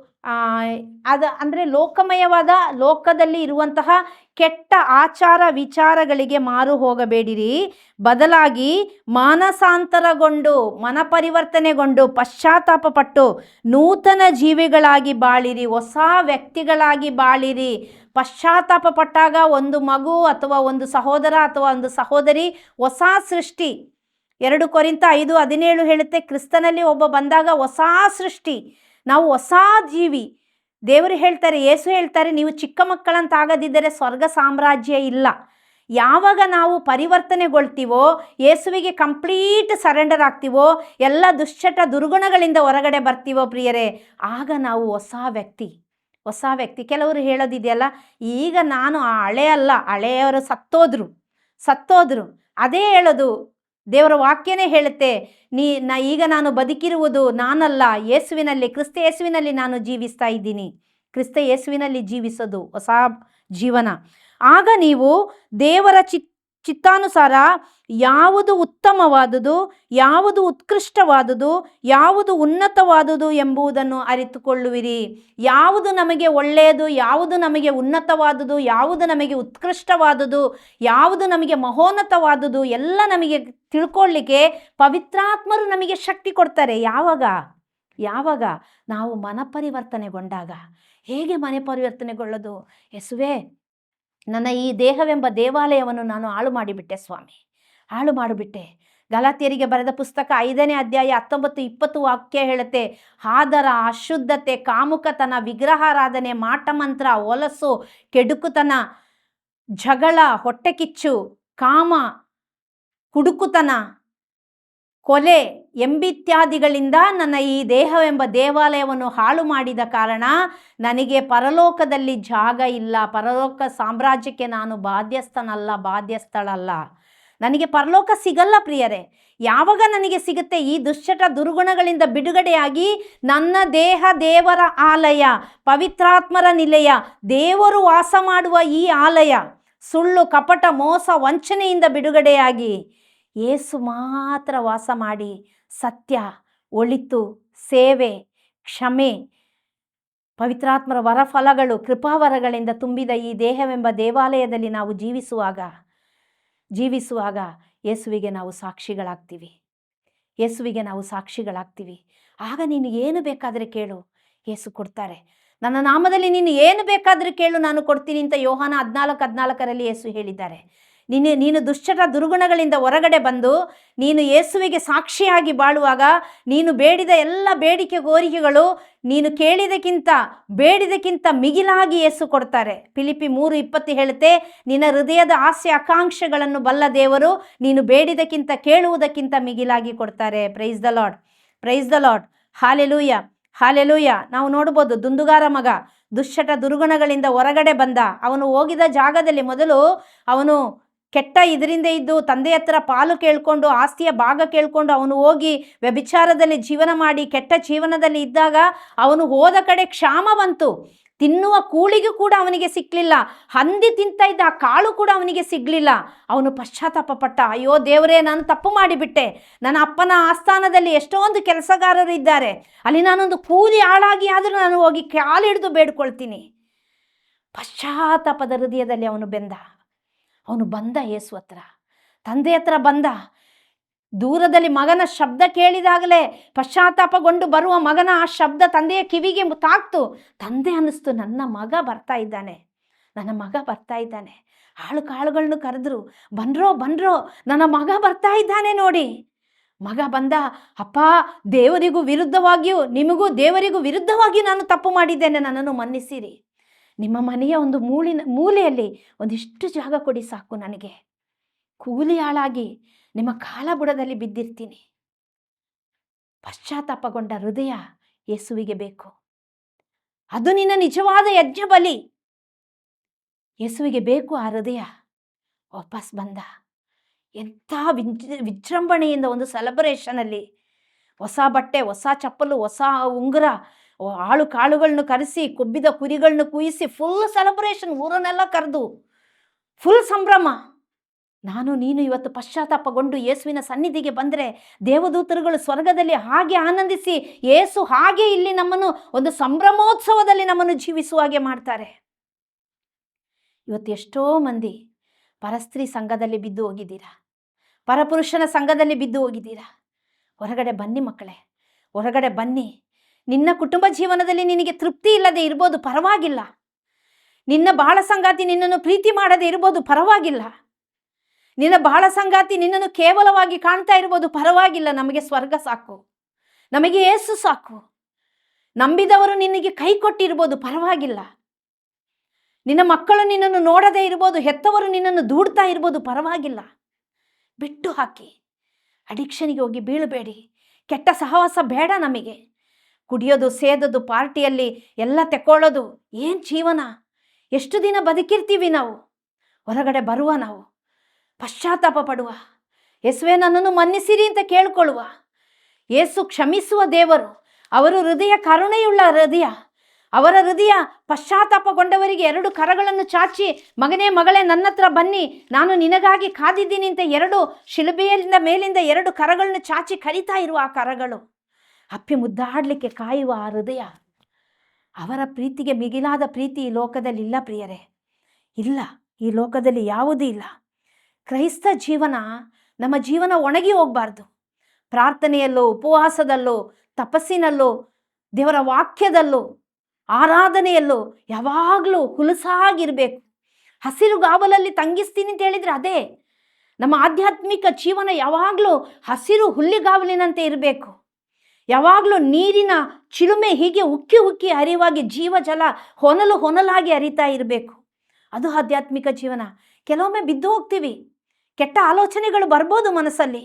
ಅದು ಅಂದರೆ ಲೋಕಮಯವಾದ ಲೋಕದಲ್ಲಿ ಇರುವಂತಹ ಕೆಟ್ಟ ಆಚಾರ ವಿಚಾರಗಳಿಗೆ ಮಾರು ಹೋಗಬೇಡಿರಿ. ಬದಲಾಗಿ ಮಾನಸಾಂತರಗೊಂಡು, ಮನಪರಿವರ್ತನೆಗೊಂಡು, ಪಶ್ಚಾತ್ತಾಪಪಟ್ಟು ನೂತನ ಜೀವಿಗಳಾಗಿ ಬಾಳಿರಿ ಹೊಸ ವ್ಯಕ್ತಿಗಳಾಗಿ ಬಾಳಿರಿ. ಪಶ್ಚಾತ್ತಾಪ ಪಟ್ಟಾಗ ಒಂದು ಮಗು ಅಥವಾ ಒಂದು ಸಹೋದರ ಅಥವಾ ಒಂದು ಸಹೋದರಿ ಹೊಸ ಸೃಷ್ಟಿ. ಎರಡು ಕೊರಿಂತ ಐದು ಹದಿನೇಳು ಹೇಳುತ್ತೆ, ಕ್ರಿಸ್ತನಲ್ಲಿ ಒಬ್ಬ ಬಂದಾಗ ಹೊಸ ಸೃಷ್ಟಿ. ನಾವು ಹೊಸ ಜೀವಿ. ದೇವರು ಹೇಳ್ತಾರೆ ಯೇಸು ಹೇಳ್ತಾರೆ, ನೀವು ಚಿಕ್ಕ ಮಕ್ಕಳಂತ ಆಗದಿದ್ದರೆ ಸ್ವರ್ಗ ಸಾಮ್ರಾಜ್ಯ ಇಲ್ಲ. ಯಾವಾಗ ನಾವು ಪರಿವರ್ತನೆಗೊಳ್ತೀವೋ ಯೇಸುವಿಗೆ ಕಂಪ್ಲೀಟ್ ಸರೆಂಡರ್ ಆಗ್ತೀವೋ, ಎಲ್ಲ ದುಶ್ಚಟ ದುರ್ಗುಣಗಳಿಂದ ಹೊರಗಡೆ ಬರ್ತೀವೋ ಪ್ರಿಯರೇ, ಆಗ ನಾವು ಹೊಸ ವ್ಯಕ್ತಿ ಹೊಸ ವ್ಯಕ್ತಿ. ಕೆಲವರು ಹೇಳೋದಿದೆಯಲ್ಲ, ಈಗ ನಾನು ಆ ಹಳೆಯಲ್ಲ, ಹಳೆಯವರು ಸತ್ತೋದ್ರು ಸತ್ತೋದ್ರು. ಅದೇ ಹೇಳೋದು ದೇವರ ವಾಕ್ಯನೇ ಹೇಳುತ್ತೆ, ನೀ, ನಾ, ಈಗ ನಾನು ಬದುಕಿರುವುದು ನಾನಲ್ಲ, ಯೇಸುವಿನಲ್ಲಿ, ಕ್ರಿಸ್ತ ಯೇಸುವಿನಲ್ಲಿ ನಾನು ಜೀವಿಸ್ತಾ ಇದ್ದೀನಿ. ಕ್ರಿಸ್ತ ಯೇಸುವಿನಲ್ಲಿ ಜೀವಿಸೋದು ಹೊಸ ಜೀವನ. ಆಗ ನೀವು ದೇವರ ಚಿತ್ ಚಿತ್ತಾನುಸಾರ ಯಾವುದು ಉತ್ತಮವಾದುದು, ಯಾವುದು ಉತ್ಕೃಷ್ಟವಾದುದು, ಯಾವುದು ಉನ್ನತವಾದುದು ಎಂಬುದನ್ನು ಅರಿತುಕೊಳ್ಳುವಿರಿ. ಯಾವುದು ನಮಗೆ ಒಳ್ಳೆಯದು, ಯಾವುದು ನಮಗೆ ಉನ್ನತವಾದುದು, ಯಾವುದು ನಮಗೆ ಉತ್ಕೃಷ್ಟವಾದುದು, ಯಾವುದು ನಮಗೆ ಮಹೋನ್ನತವಾದುದು ಎಲ್ಲ ನಮಗೆ ತಿಳ್ಕೊಳ್ಳಿಕ್ಕೆ ಪವಿತ್ರಾತ್ಮರು ನಮಗೆ ಶಕ್ತಿ ಕೊಡ್ತಾರೆ. ಯಾವಾಗ? ಯಾವಾಗ? ನಾವು ಮನಪರಿವರ್ತನೆಗೊಂಡಾಗ. ಹೇಗೆ ಮನೆ ಪರಿವರ್ತನೆಗೊಳ್ಳೋದು ಯೇಸುವೆ ನನ್ನ ಈ ದೇಹವೆಂಬ ದೇವಾಲಯವನ್ನು ನಾನು ಹಾಳು ಮಾಡಿಬಿಟ್ಟೆ ಸ್ವಾಮಿ. ಹಾಳು ಮಾಡಿಬಿಟ್ಟೆ. ಗಲಾತಿಯರಿಗೆ ಬರೆದ ಪುಸ್ತಕ ಐದನೇ ಅಧ್ಯಾಯ ಹತ್ತೊಂಬತ್ತು ಇಪ್ಪತ್ತು ವಾಕ್ಯ ಹೇಳುತ್ತೆ ಆದರ ಅಶುದ್ಧತೆ, ಕಾಮುಕತನ, ವಿಗ್ರಹಾರಾಧನೆ, ಮಾಟಮಂತ್ರ, ಹೊಲಸು, ಕೆಡುಕುತನ, ಜಗಳ, ಹೊಟ್ಟೆಕಿಚ್ಚು, ಕಾಮ, ಕುಡುಕುತನ, ಕೊಲೆ ಎಂಬಿತ್ಯಾದಿಗಳಿಂದ ನನ್ನ ಈ ದೇಹವೆಂಬ ದೇವಾಲಯವನ್ನು ಹಾಳು ಮಾಡಿದ ಕಾರಣ ನನಗೆ ಪರಲೋಕದಲ್ಲಿ ಜಾಗ ಇಲ್ಲ. ಪರಲೋಕ ಸಾಮ್ರಾಜ್ಯಕ್ಕೆ ನಾನು ಬಾಧ್ಯಸ್ಥನಲ್ಲ, ಬಾಧ್ಯಸ್ಥಳಲ್ಲ. ನನಗೆ ಪರಲೋಕ ಸಿಗಲ್ಲ ಪ್ರಿಯರೇ. ಯಾವಾಗ ನನಗೆ ಸಿಗುತ್ತೆ ಈ ದುಶ್ಚಟ ದುರ್ಗುಣಗಳಿಂದ ಬಿಡುಗಡೆಯಾಗಿ ನನ್ನ ದೇಹ ದೇವರ ಆಲಯ, ಪವಿತ್ರಾತ್ಮರ ನಿಲಯ, ದೇವರು ವಾಸ ಮಾಡುವ ಈ ಆಲಯ, ಸುಳ್ಳು, ಕಪಟ, ಮೋಸ, ವಂಚನೆಯಿಂದ ಬಿಡುಗಡೆಯಾಗಿ, ಏಸು ಮಾತ್ರ ವಾಸ ಮಾಡಿ ಸತ್ಯ, ಒಳಿತು, ಸೇವೆ, ಕ್ಷಮೆ, ಪವಿತ್ರಾತ್ಮರ ವರಫಲಗಳು, ಕೃಪಾವರಗಳಿಂದ ತುಂಬಿದ ಈ ದೇಹವೆಂಬ ದೇವಾಲಯದಲ್ಲಿ ನಾವು ಜೀವಿಸುವಾಗ ಜೀವಿಸುವಾಗ ಯೇಸುವಿಗೆ ನಾವು ಸಾಕ್ಷಿಗಳಾಗ್ತೀವಿ. ಯೇಸುವಿಗೆ ನಾವು ಸಾಕ್ಷಿಗಳಾಗ್ತೀವಿ. ಆಗ ನೀನು ಏನು ಬೇಕಾದರೆ ಕೇಳು. ಯೇಸು ಕೊಡ್ತಾರೆ. ನನ್ನ ನಾಮದಲ್ಲಿ ನೀನು ಏನು ಬೇಕಾದರೂ ಕೇಳು, ನಾನು ಕೊಡ್ತೀನಿ ಅಂತ ಯೋಹಾನ ಹದಿನಾಲ್ಕು ಹದಿನಾಲ್ಕರಲ್ಲಿ ಯೇಸು ಹೇಳಿದ್ದಾರೆ. ನೀನು ನೀನು ದುಶ್ಚಟ ದುರ್ಗುಣಗಳಿಂದ ಹೊರಗಡೆ ಬಂದು ನೀನು ಯೇಸುವಿಗೆ ಸಾಕ್ಷಿಯಾಗಿ ಬಾಳುವಾಗ ನೀನು ಬೇಡಿದ ಎಲ್ಲ ಬೇಡಿಕೆ ಕೋರಿಕೆಗಳು ನೀನು ಕೇಳಿದಕ್ಕಿಂತ, ಬೇಡಿದಕ್ಕಿಂತ ಮಿಗಿಲಾಗಿ ಯೇಸು ಕೊಡ್ತಾರೆ. ಫಿಲಿಪಿ ಮೂರು ಇಪ್ಪತ್ತು ಹೇಳುತ್ತೆ, ನಿನ್ನ ಹೃದಯದ ಆಸೆ ಆಕಾಂಕ್ಷೆಗಳನ್ನು ಬಲ್ಲ ದೇವರು ನೀನು ಬೇಡಿದಕ್ಕಿಂತ ಕೇಳುವುದಕ್ಕಿಂತ ಮಿಗಿಲಾಗಿ ಕೊಡ್ತಾರೆ. Praise the lord praise the lord hallelujah hallelujah ನಾವು ನೋಡ್ಬೋದು, ದುಂದುಗಾರ ಮಗ, ದುಶ್ಚಟ ದುರ್ಗುಣಗಳಿಂದ ಹೊರಗಡೆ ಬಂದ. ಅವನು ಹೋಗಿದ ಜಾಗದಲ್ಲಿ ಮೊದಲು ಅವನು ಕೆಟ್ಟ ಇದರಿಂದ ಇದ್ದು ತಂದೆ ಹತ್ರ ಪಾಲು ಕೇಳಿಕೊಂಡು, ಆಸ್ತಿಯ ಭಾಗ ಕೇಳಿಕೊಂಡು ಅವನು ಹೋಗಿ ವ್ಯಭಿಚಾರದಲ್ಲಿ ಜೀವನ ಮಾಡಿ, ಕೆಟ್ಟ ಜೀವನದಲ್ಲಿ ಇದ್ದಾಗ ಅವನು ಹೋದ ಕಡೆ ಕ್ಷಾಮ ಬಂತು. ತಿನ್ನುವ ಕೂಳಿಗೂ ಕೂಡ ಅವನಿಗೆ ಸಿಕ್ಕಲಿಲ್ಲ ಹಂದಿ ತಿಂತ ಇದ್ದ ಆ ಕಾಳು ಕೂಡ ಅವನಿಗೆ ಸಿಗಲಿಲ್ಲ. ಅವನು ಪಶ್ಚಾತ್ತಾಪ ಪಟ್ಟ, ಅಯ್ಯೋ ದೇವರೇ, ನಾನು ತಪ್ಪು ಮಾಡಿಬಿಟ್ಟೆ. ನನ್ನ ಅಪ್ಪನ ಆಸ್ಥಾನದಲ್ಲಿ ಎಷ್ಟೊಂದು ಕೆಲಸಗಾರರು ಇದ್ದಾರೆ. ಅಲ್ಲಿ ನಾನೊಂದು ಕೂಲಿ ಆಳಾಗಿ ಆದರೂ ನಾನು ಹೋಗಿ ಕಾಲಿಡಿದು ಬೇಡ್ಕೊಳ್ತೀನಿ. ಪಶ್ಚಾತ್ತಾಪದ ಹೃದಯದಲ್ಲಿ ಅವನು ಬೆಂದ. ಅವನು ಬಂದ ಯೇಸು ಹತ್ರ. ತಂದೆ ಹತ್ರ ಬಂದ. ದೂರದಲ್ಲಿ ಮಗನ ಶಬ್ದ ಕೇಳಿದಾಗಲೇ ಪಶ್ಚಾತ್ತಾಪಗೊಂಡು ಬರುವ ಮಗನ ಆ ಶಬ್ದ ತಂದೆಯ ಕಿವಿಗೆ ತಾಕ್ತು. ತಂದೆ ಅನ್ನಿಸ್ತು, ನನ್ನ ಮಗ ಬರ್ತಾ ಇದ್ದಾನೆ. ನನ್ನ ಮಗ ಬರ್ತಾ ಇದ್ದಾನೆ. ಆಳು ಕಾಳುಗಳನ್ನು ಕರೆದ್ರು. ಬನ್ರೋ ಬನ್ರೋ ನನ್ನ ಮಗ ಬರ್ತಾ ಇದ್ದಾನೆ ನೋಡಿ. ಮಗ ಬಂದ, ಅಪ್ಪ, ದೇವರಿಗೂ ವಿರುದ್ಧವಾಗಿಯೂ, ನಿಮಗೂ ದೇವರಿಗೂ ವಿರುದ್ಧವಾಗಿಯೂ ನಾನು ತಪ್ಪು ಮಾಡಿದ್ದೇನೆ. ನನ್ನನ್ನು ಮನ್ನಿಸಿರಿ. ನಿಮ್ಮ ಮನೆಯ ಒಂದು ಮೂಲಿನ, ಮೂಲೆಯಲ್ಲಿ ಒಂದಿಷ್ಟು ಜಾಗ ಕೊಡಿ ಸಾಕು ನನಗೆ. ಕೂಲಿ ನಿಮ್ಮ ಕಾಲಬುಡದಲ್ಲಿ ಬಿದ್ದಿರ್ತೀನಿ. ಪಶ್ಚಾತ್ತಾಪಗೊಂಡ ಹೃದಯ ಯೇಸುವಿಗೆ ಬೇಕು. ಅದು ನಿನ್ನ ನಿಜವಾದ ಯಜ್ಞ ಬಲಿ. ಯೇಸುವಿಗೆ ಬೇಕು ಆ ಹೃದಯ. ವಾಪಸ್ ಬಂದ. ಎಂಥ ವಿಜ್, ವಿಜೃಂಭಣೆಯಿಂದ ಒಂದು ಸೆಲೆಬ್ರೇಷನಲ್ಲಿ ಹೊಸ ಬಟ್ಟೆ, ಹೊಸ ಚಪ್ಪಲು, ಹೊಸ ಉಂಗುರ ಆಳು ಕಾಳುಗಳನ್ನು ಕರೆಸಿ, ಕೊಬ್ಬಿದ ಕುರಿಗಳನ್ನು ಕುಯಿಸಿ ಫುಲ್ ಸೆಲೆಬ್ರೇಷನ್ ಊರನ್ನೆಲ್ಲ ಕರೆದು ಫುಲ್ ಸಂಭ್ರಮ. ನಾನು ನೀನು ಇವತ್ತು ಪಶ್ಚಾತ್ತಾಪಗೊಂಡು ಯೇಸುವಿನ ಸನ್ನಿಧಿಗೆ ಬಂದರೆ ದೇವದೂತರುಗಳು ಸ್ವರ್ಗದಲ್ಲಿ ಹಾಗೆ ಆನಂದಿಸಿ, ಯೇಸು ಹಾಗೆ ಇಲ್ಲಿ ನಮ್ಮನ್ನು ಒಂದು ಸಂಭ್ರಮೋತ್ಸವದಲ್ಲಿ ನಮ್ಮನ್ನು ಜೀವಿಸುವ ಹಾಗೆ ಮಾಡ್ತಾರೆ. ಇವತ್ತು ಎಷ್ಟೋ ಮಂದಿ ಪರಸ್ತ್ರೀ ಸಂಘದಲ್ಲಿ ಬಿದ್ದು ಹೋಗಿದ್ದೀರಾ? ಪರಪುರುಷನ ಸಂಘದಲ್ಲಿ ಬಿದ್ದು ಹೋಗಿದ್ದೀರಾ? ಹೊರಗಡೆ ಬನ್ನಿ ಮಕ್ಕಳೇ, ಹೊರಗಡೆ ಬನ್ನಿ. ನಿನ್ನ ಕುಟುಂಬ ಜೀವನದಲ್ಲಿ ನಿನಗೆ ತೃಪ್ತಿ ಇಲ್ಲದೆ ಇರ್ಬೋದು, ಪರವಾಗಿಲ್ಲ. ನಿನ್ನ ಬಾಳ ಸಂಗಾತಿ ನಿನ್ನನ್ನು ಪ್ರೀತಿ ಮಾಡದೆ ಇರ್ಬೋದು, ಪರವಾಗಿಲ್ಲ. ನಿನ್ನ ಬಾಳ ಸಂಗಾತಿ ನಿನ್ನನ್ನು ಕೇವಲವಾಗಿ ಕಾಣ್ತಾ ಇರ್ಬೋದು, ಪರವಾಗಿಲ್ಲ. ನಮಗೆ ಸ್ವರ್ಗ ಸಾಕು. ನಮಗೆ ಏಸು ಸಾಕು. ನಂಬಿದವರು ನಿನಗೆ ಕೈ ಕೊಟ್ಟಿರ್ಬೋದು, ಪರವಾಗಿಲ್ಲ. ನಿನ್ನ ಮಕ್ಕಳು ನಿನ್ನನ್ನು ನೋಡದೇ ಇರ್ಬೋದು, ಹೆತ್ತವರು ನಿನ್ನನ್ನು ದೂಡ್ತಾ ಇರ್ಬೋದು, ಪರವಾಗಿಲ್ಲ. ಬಿಟ್ಟು ಹಾಕಿ. ಅಡಿಕ್ಷನಿಗೆ ಹೋಗಿ ಬೀಳಬೇಡಿ. ಕೆಟ್ಟ ಸಹವಾಸ ಬೇಡ ನಮಗೆ. ಕುಡಿಯೋದು, ಸೇದೋದು, ಪಾರ್ಟಿಯಲ್ಲಿ ಎಲ್ಲ ತೆಕ್ಕೊಳ್ಳೋದು ಏನು ಜೀವನ? ಎಷ್ಟು ದಿನ ಬದುಕಿರ್ತೀವಿ ನಾವು? ಹೊರಗಡೆ ಬರುವ ನಾವು, ಪಶ್ಚಾತ್ತಾಪ ಪಡುವ, ಯೇಸುವೆ ನನ್ನನ್ನು ಮನ್ನಿಸಿರಿ ಅಂತ ಕೇಳ್ಕೊಳ್ಳುವ, ಯೇಸು ಕ್ಷಮಿಸುವ ದೇವರು, ಅವರು ಹೃದಯ ಕರುಣೆಯುಳ್ಳ ಹೃದಯ, ಅವರ ಹೃದಯ ಪಶ್ಚಾತ್ತಾಪಗೊಂಡವರಿಗೆ ಎರಡು ಕರಗಳನ್ನು ಚಾಚಿ, ಮಗನೇ, ಮಗಳೇ ನನ್ನ ಹತ್ರ ಬನ್ನಿ, ನಾನು ನಿನಗಾಗಿ ಕಾದಿದ್ದೀನಿ ಅಂತ ಎರಡು ಶಿಲುಬೆಯಲ್ಲಿಂದ ಮೇಲಿಂದ ಎರಡು ಕರಗಳನ್ನು ಚಾಚಿ ಕರಿತಾ ಇರುವ ಆ ಕರಗಳು. ಅಪ್ಪಿ ಮುದ್ದಾಡಲಿಕ್ಕೆ ಕಾಯುವ ಆ ಹೃದಯ. ಅವರ ಪ್ರೀತಿಗೆ ಮಿಗಿಲಾದ ಪ್ರೀತಿ ಈ ಲೋಕದಲ್ಲಿ ಇಲ್ಲ ಪ್ರಿಯರೇ. ಇಲ್ಲ, ಈ ಲೋಕದಲ್ಲಿ ಯಾವುದೂ ಇಲ್ಲ. ಕ್ರೈಸ್ತ ಜೀವನ ನಮ್ಮ ಜೀವನ ಒಣಗಿ ಹೋಗಬಾರ್ದು. ಪ್ರಾರ್ಥನೆಯಲ್ಲೋ, ಉಪವಾಸದಲ್ಲೋ, ತಪಸ್ಸಿನಲ್ಲೋ, ದೇವರ ವಾಕ್ಯದಲ್ಲೋ, ಆರಾಧನೆಯಲ್ಲೋ ಯಾವಾಗಲೂ ಹುಲಸಾಗಿರಬೇಕು. ಹಸಿರುಗಾವಲಲ್ಲಿ ತಂಗಿಸ್ತೀನಿ ಅಂತ ಹೇಳಿದರೆ ಅದೇ. ನಮ್ಮ ಆಧ್ಯಾತ್ಮಿಕ ಜೀವನ ಯಾವಾಗಲೂ ಹಸಿರು ಹುಲ್ಲಿಗಾವಲಿನಂತೆ ಇರಬೇಕು. ಯಾವಾಗಲೂ ನೀರಿನ ಚಿಲುಮೆ ಹೀಗೆ ಉಕ್ಕಿ ಉಕ್ಕಿ ಹರಿವಾಗಿ ಜೀವಜಲ ಹೊನಲು ಹೊನಲಾಗಿ ಹರಿತಾ ಇರಬೇಕು. ಅದು ಆಧ್ಯಾತ್ಮಿಕ ಜೀವನ. ಕೆಲವೊಮ್ಮೆ ಬಿದ್ದು ಹೋಗ್ತೀವಿ. ಕೆಟ್ಟ ಆಲೋಚನೆಗಳು ಬರ್ಬೋದು ಮನಸ್ಸಲ್ಲಿ.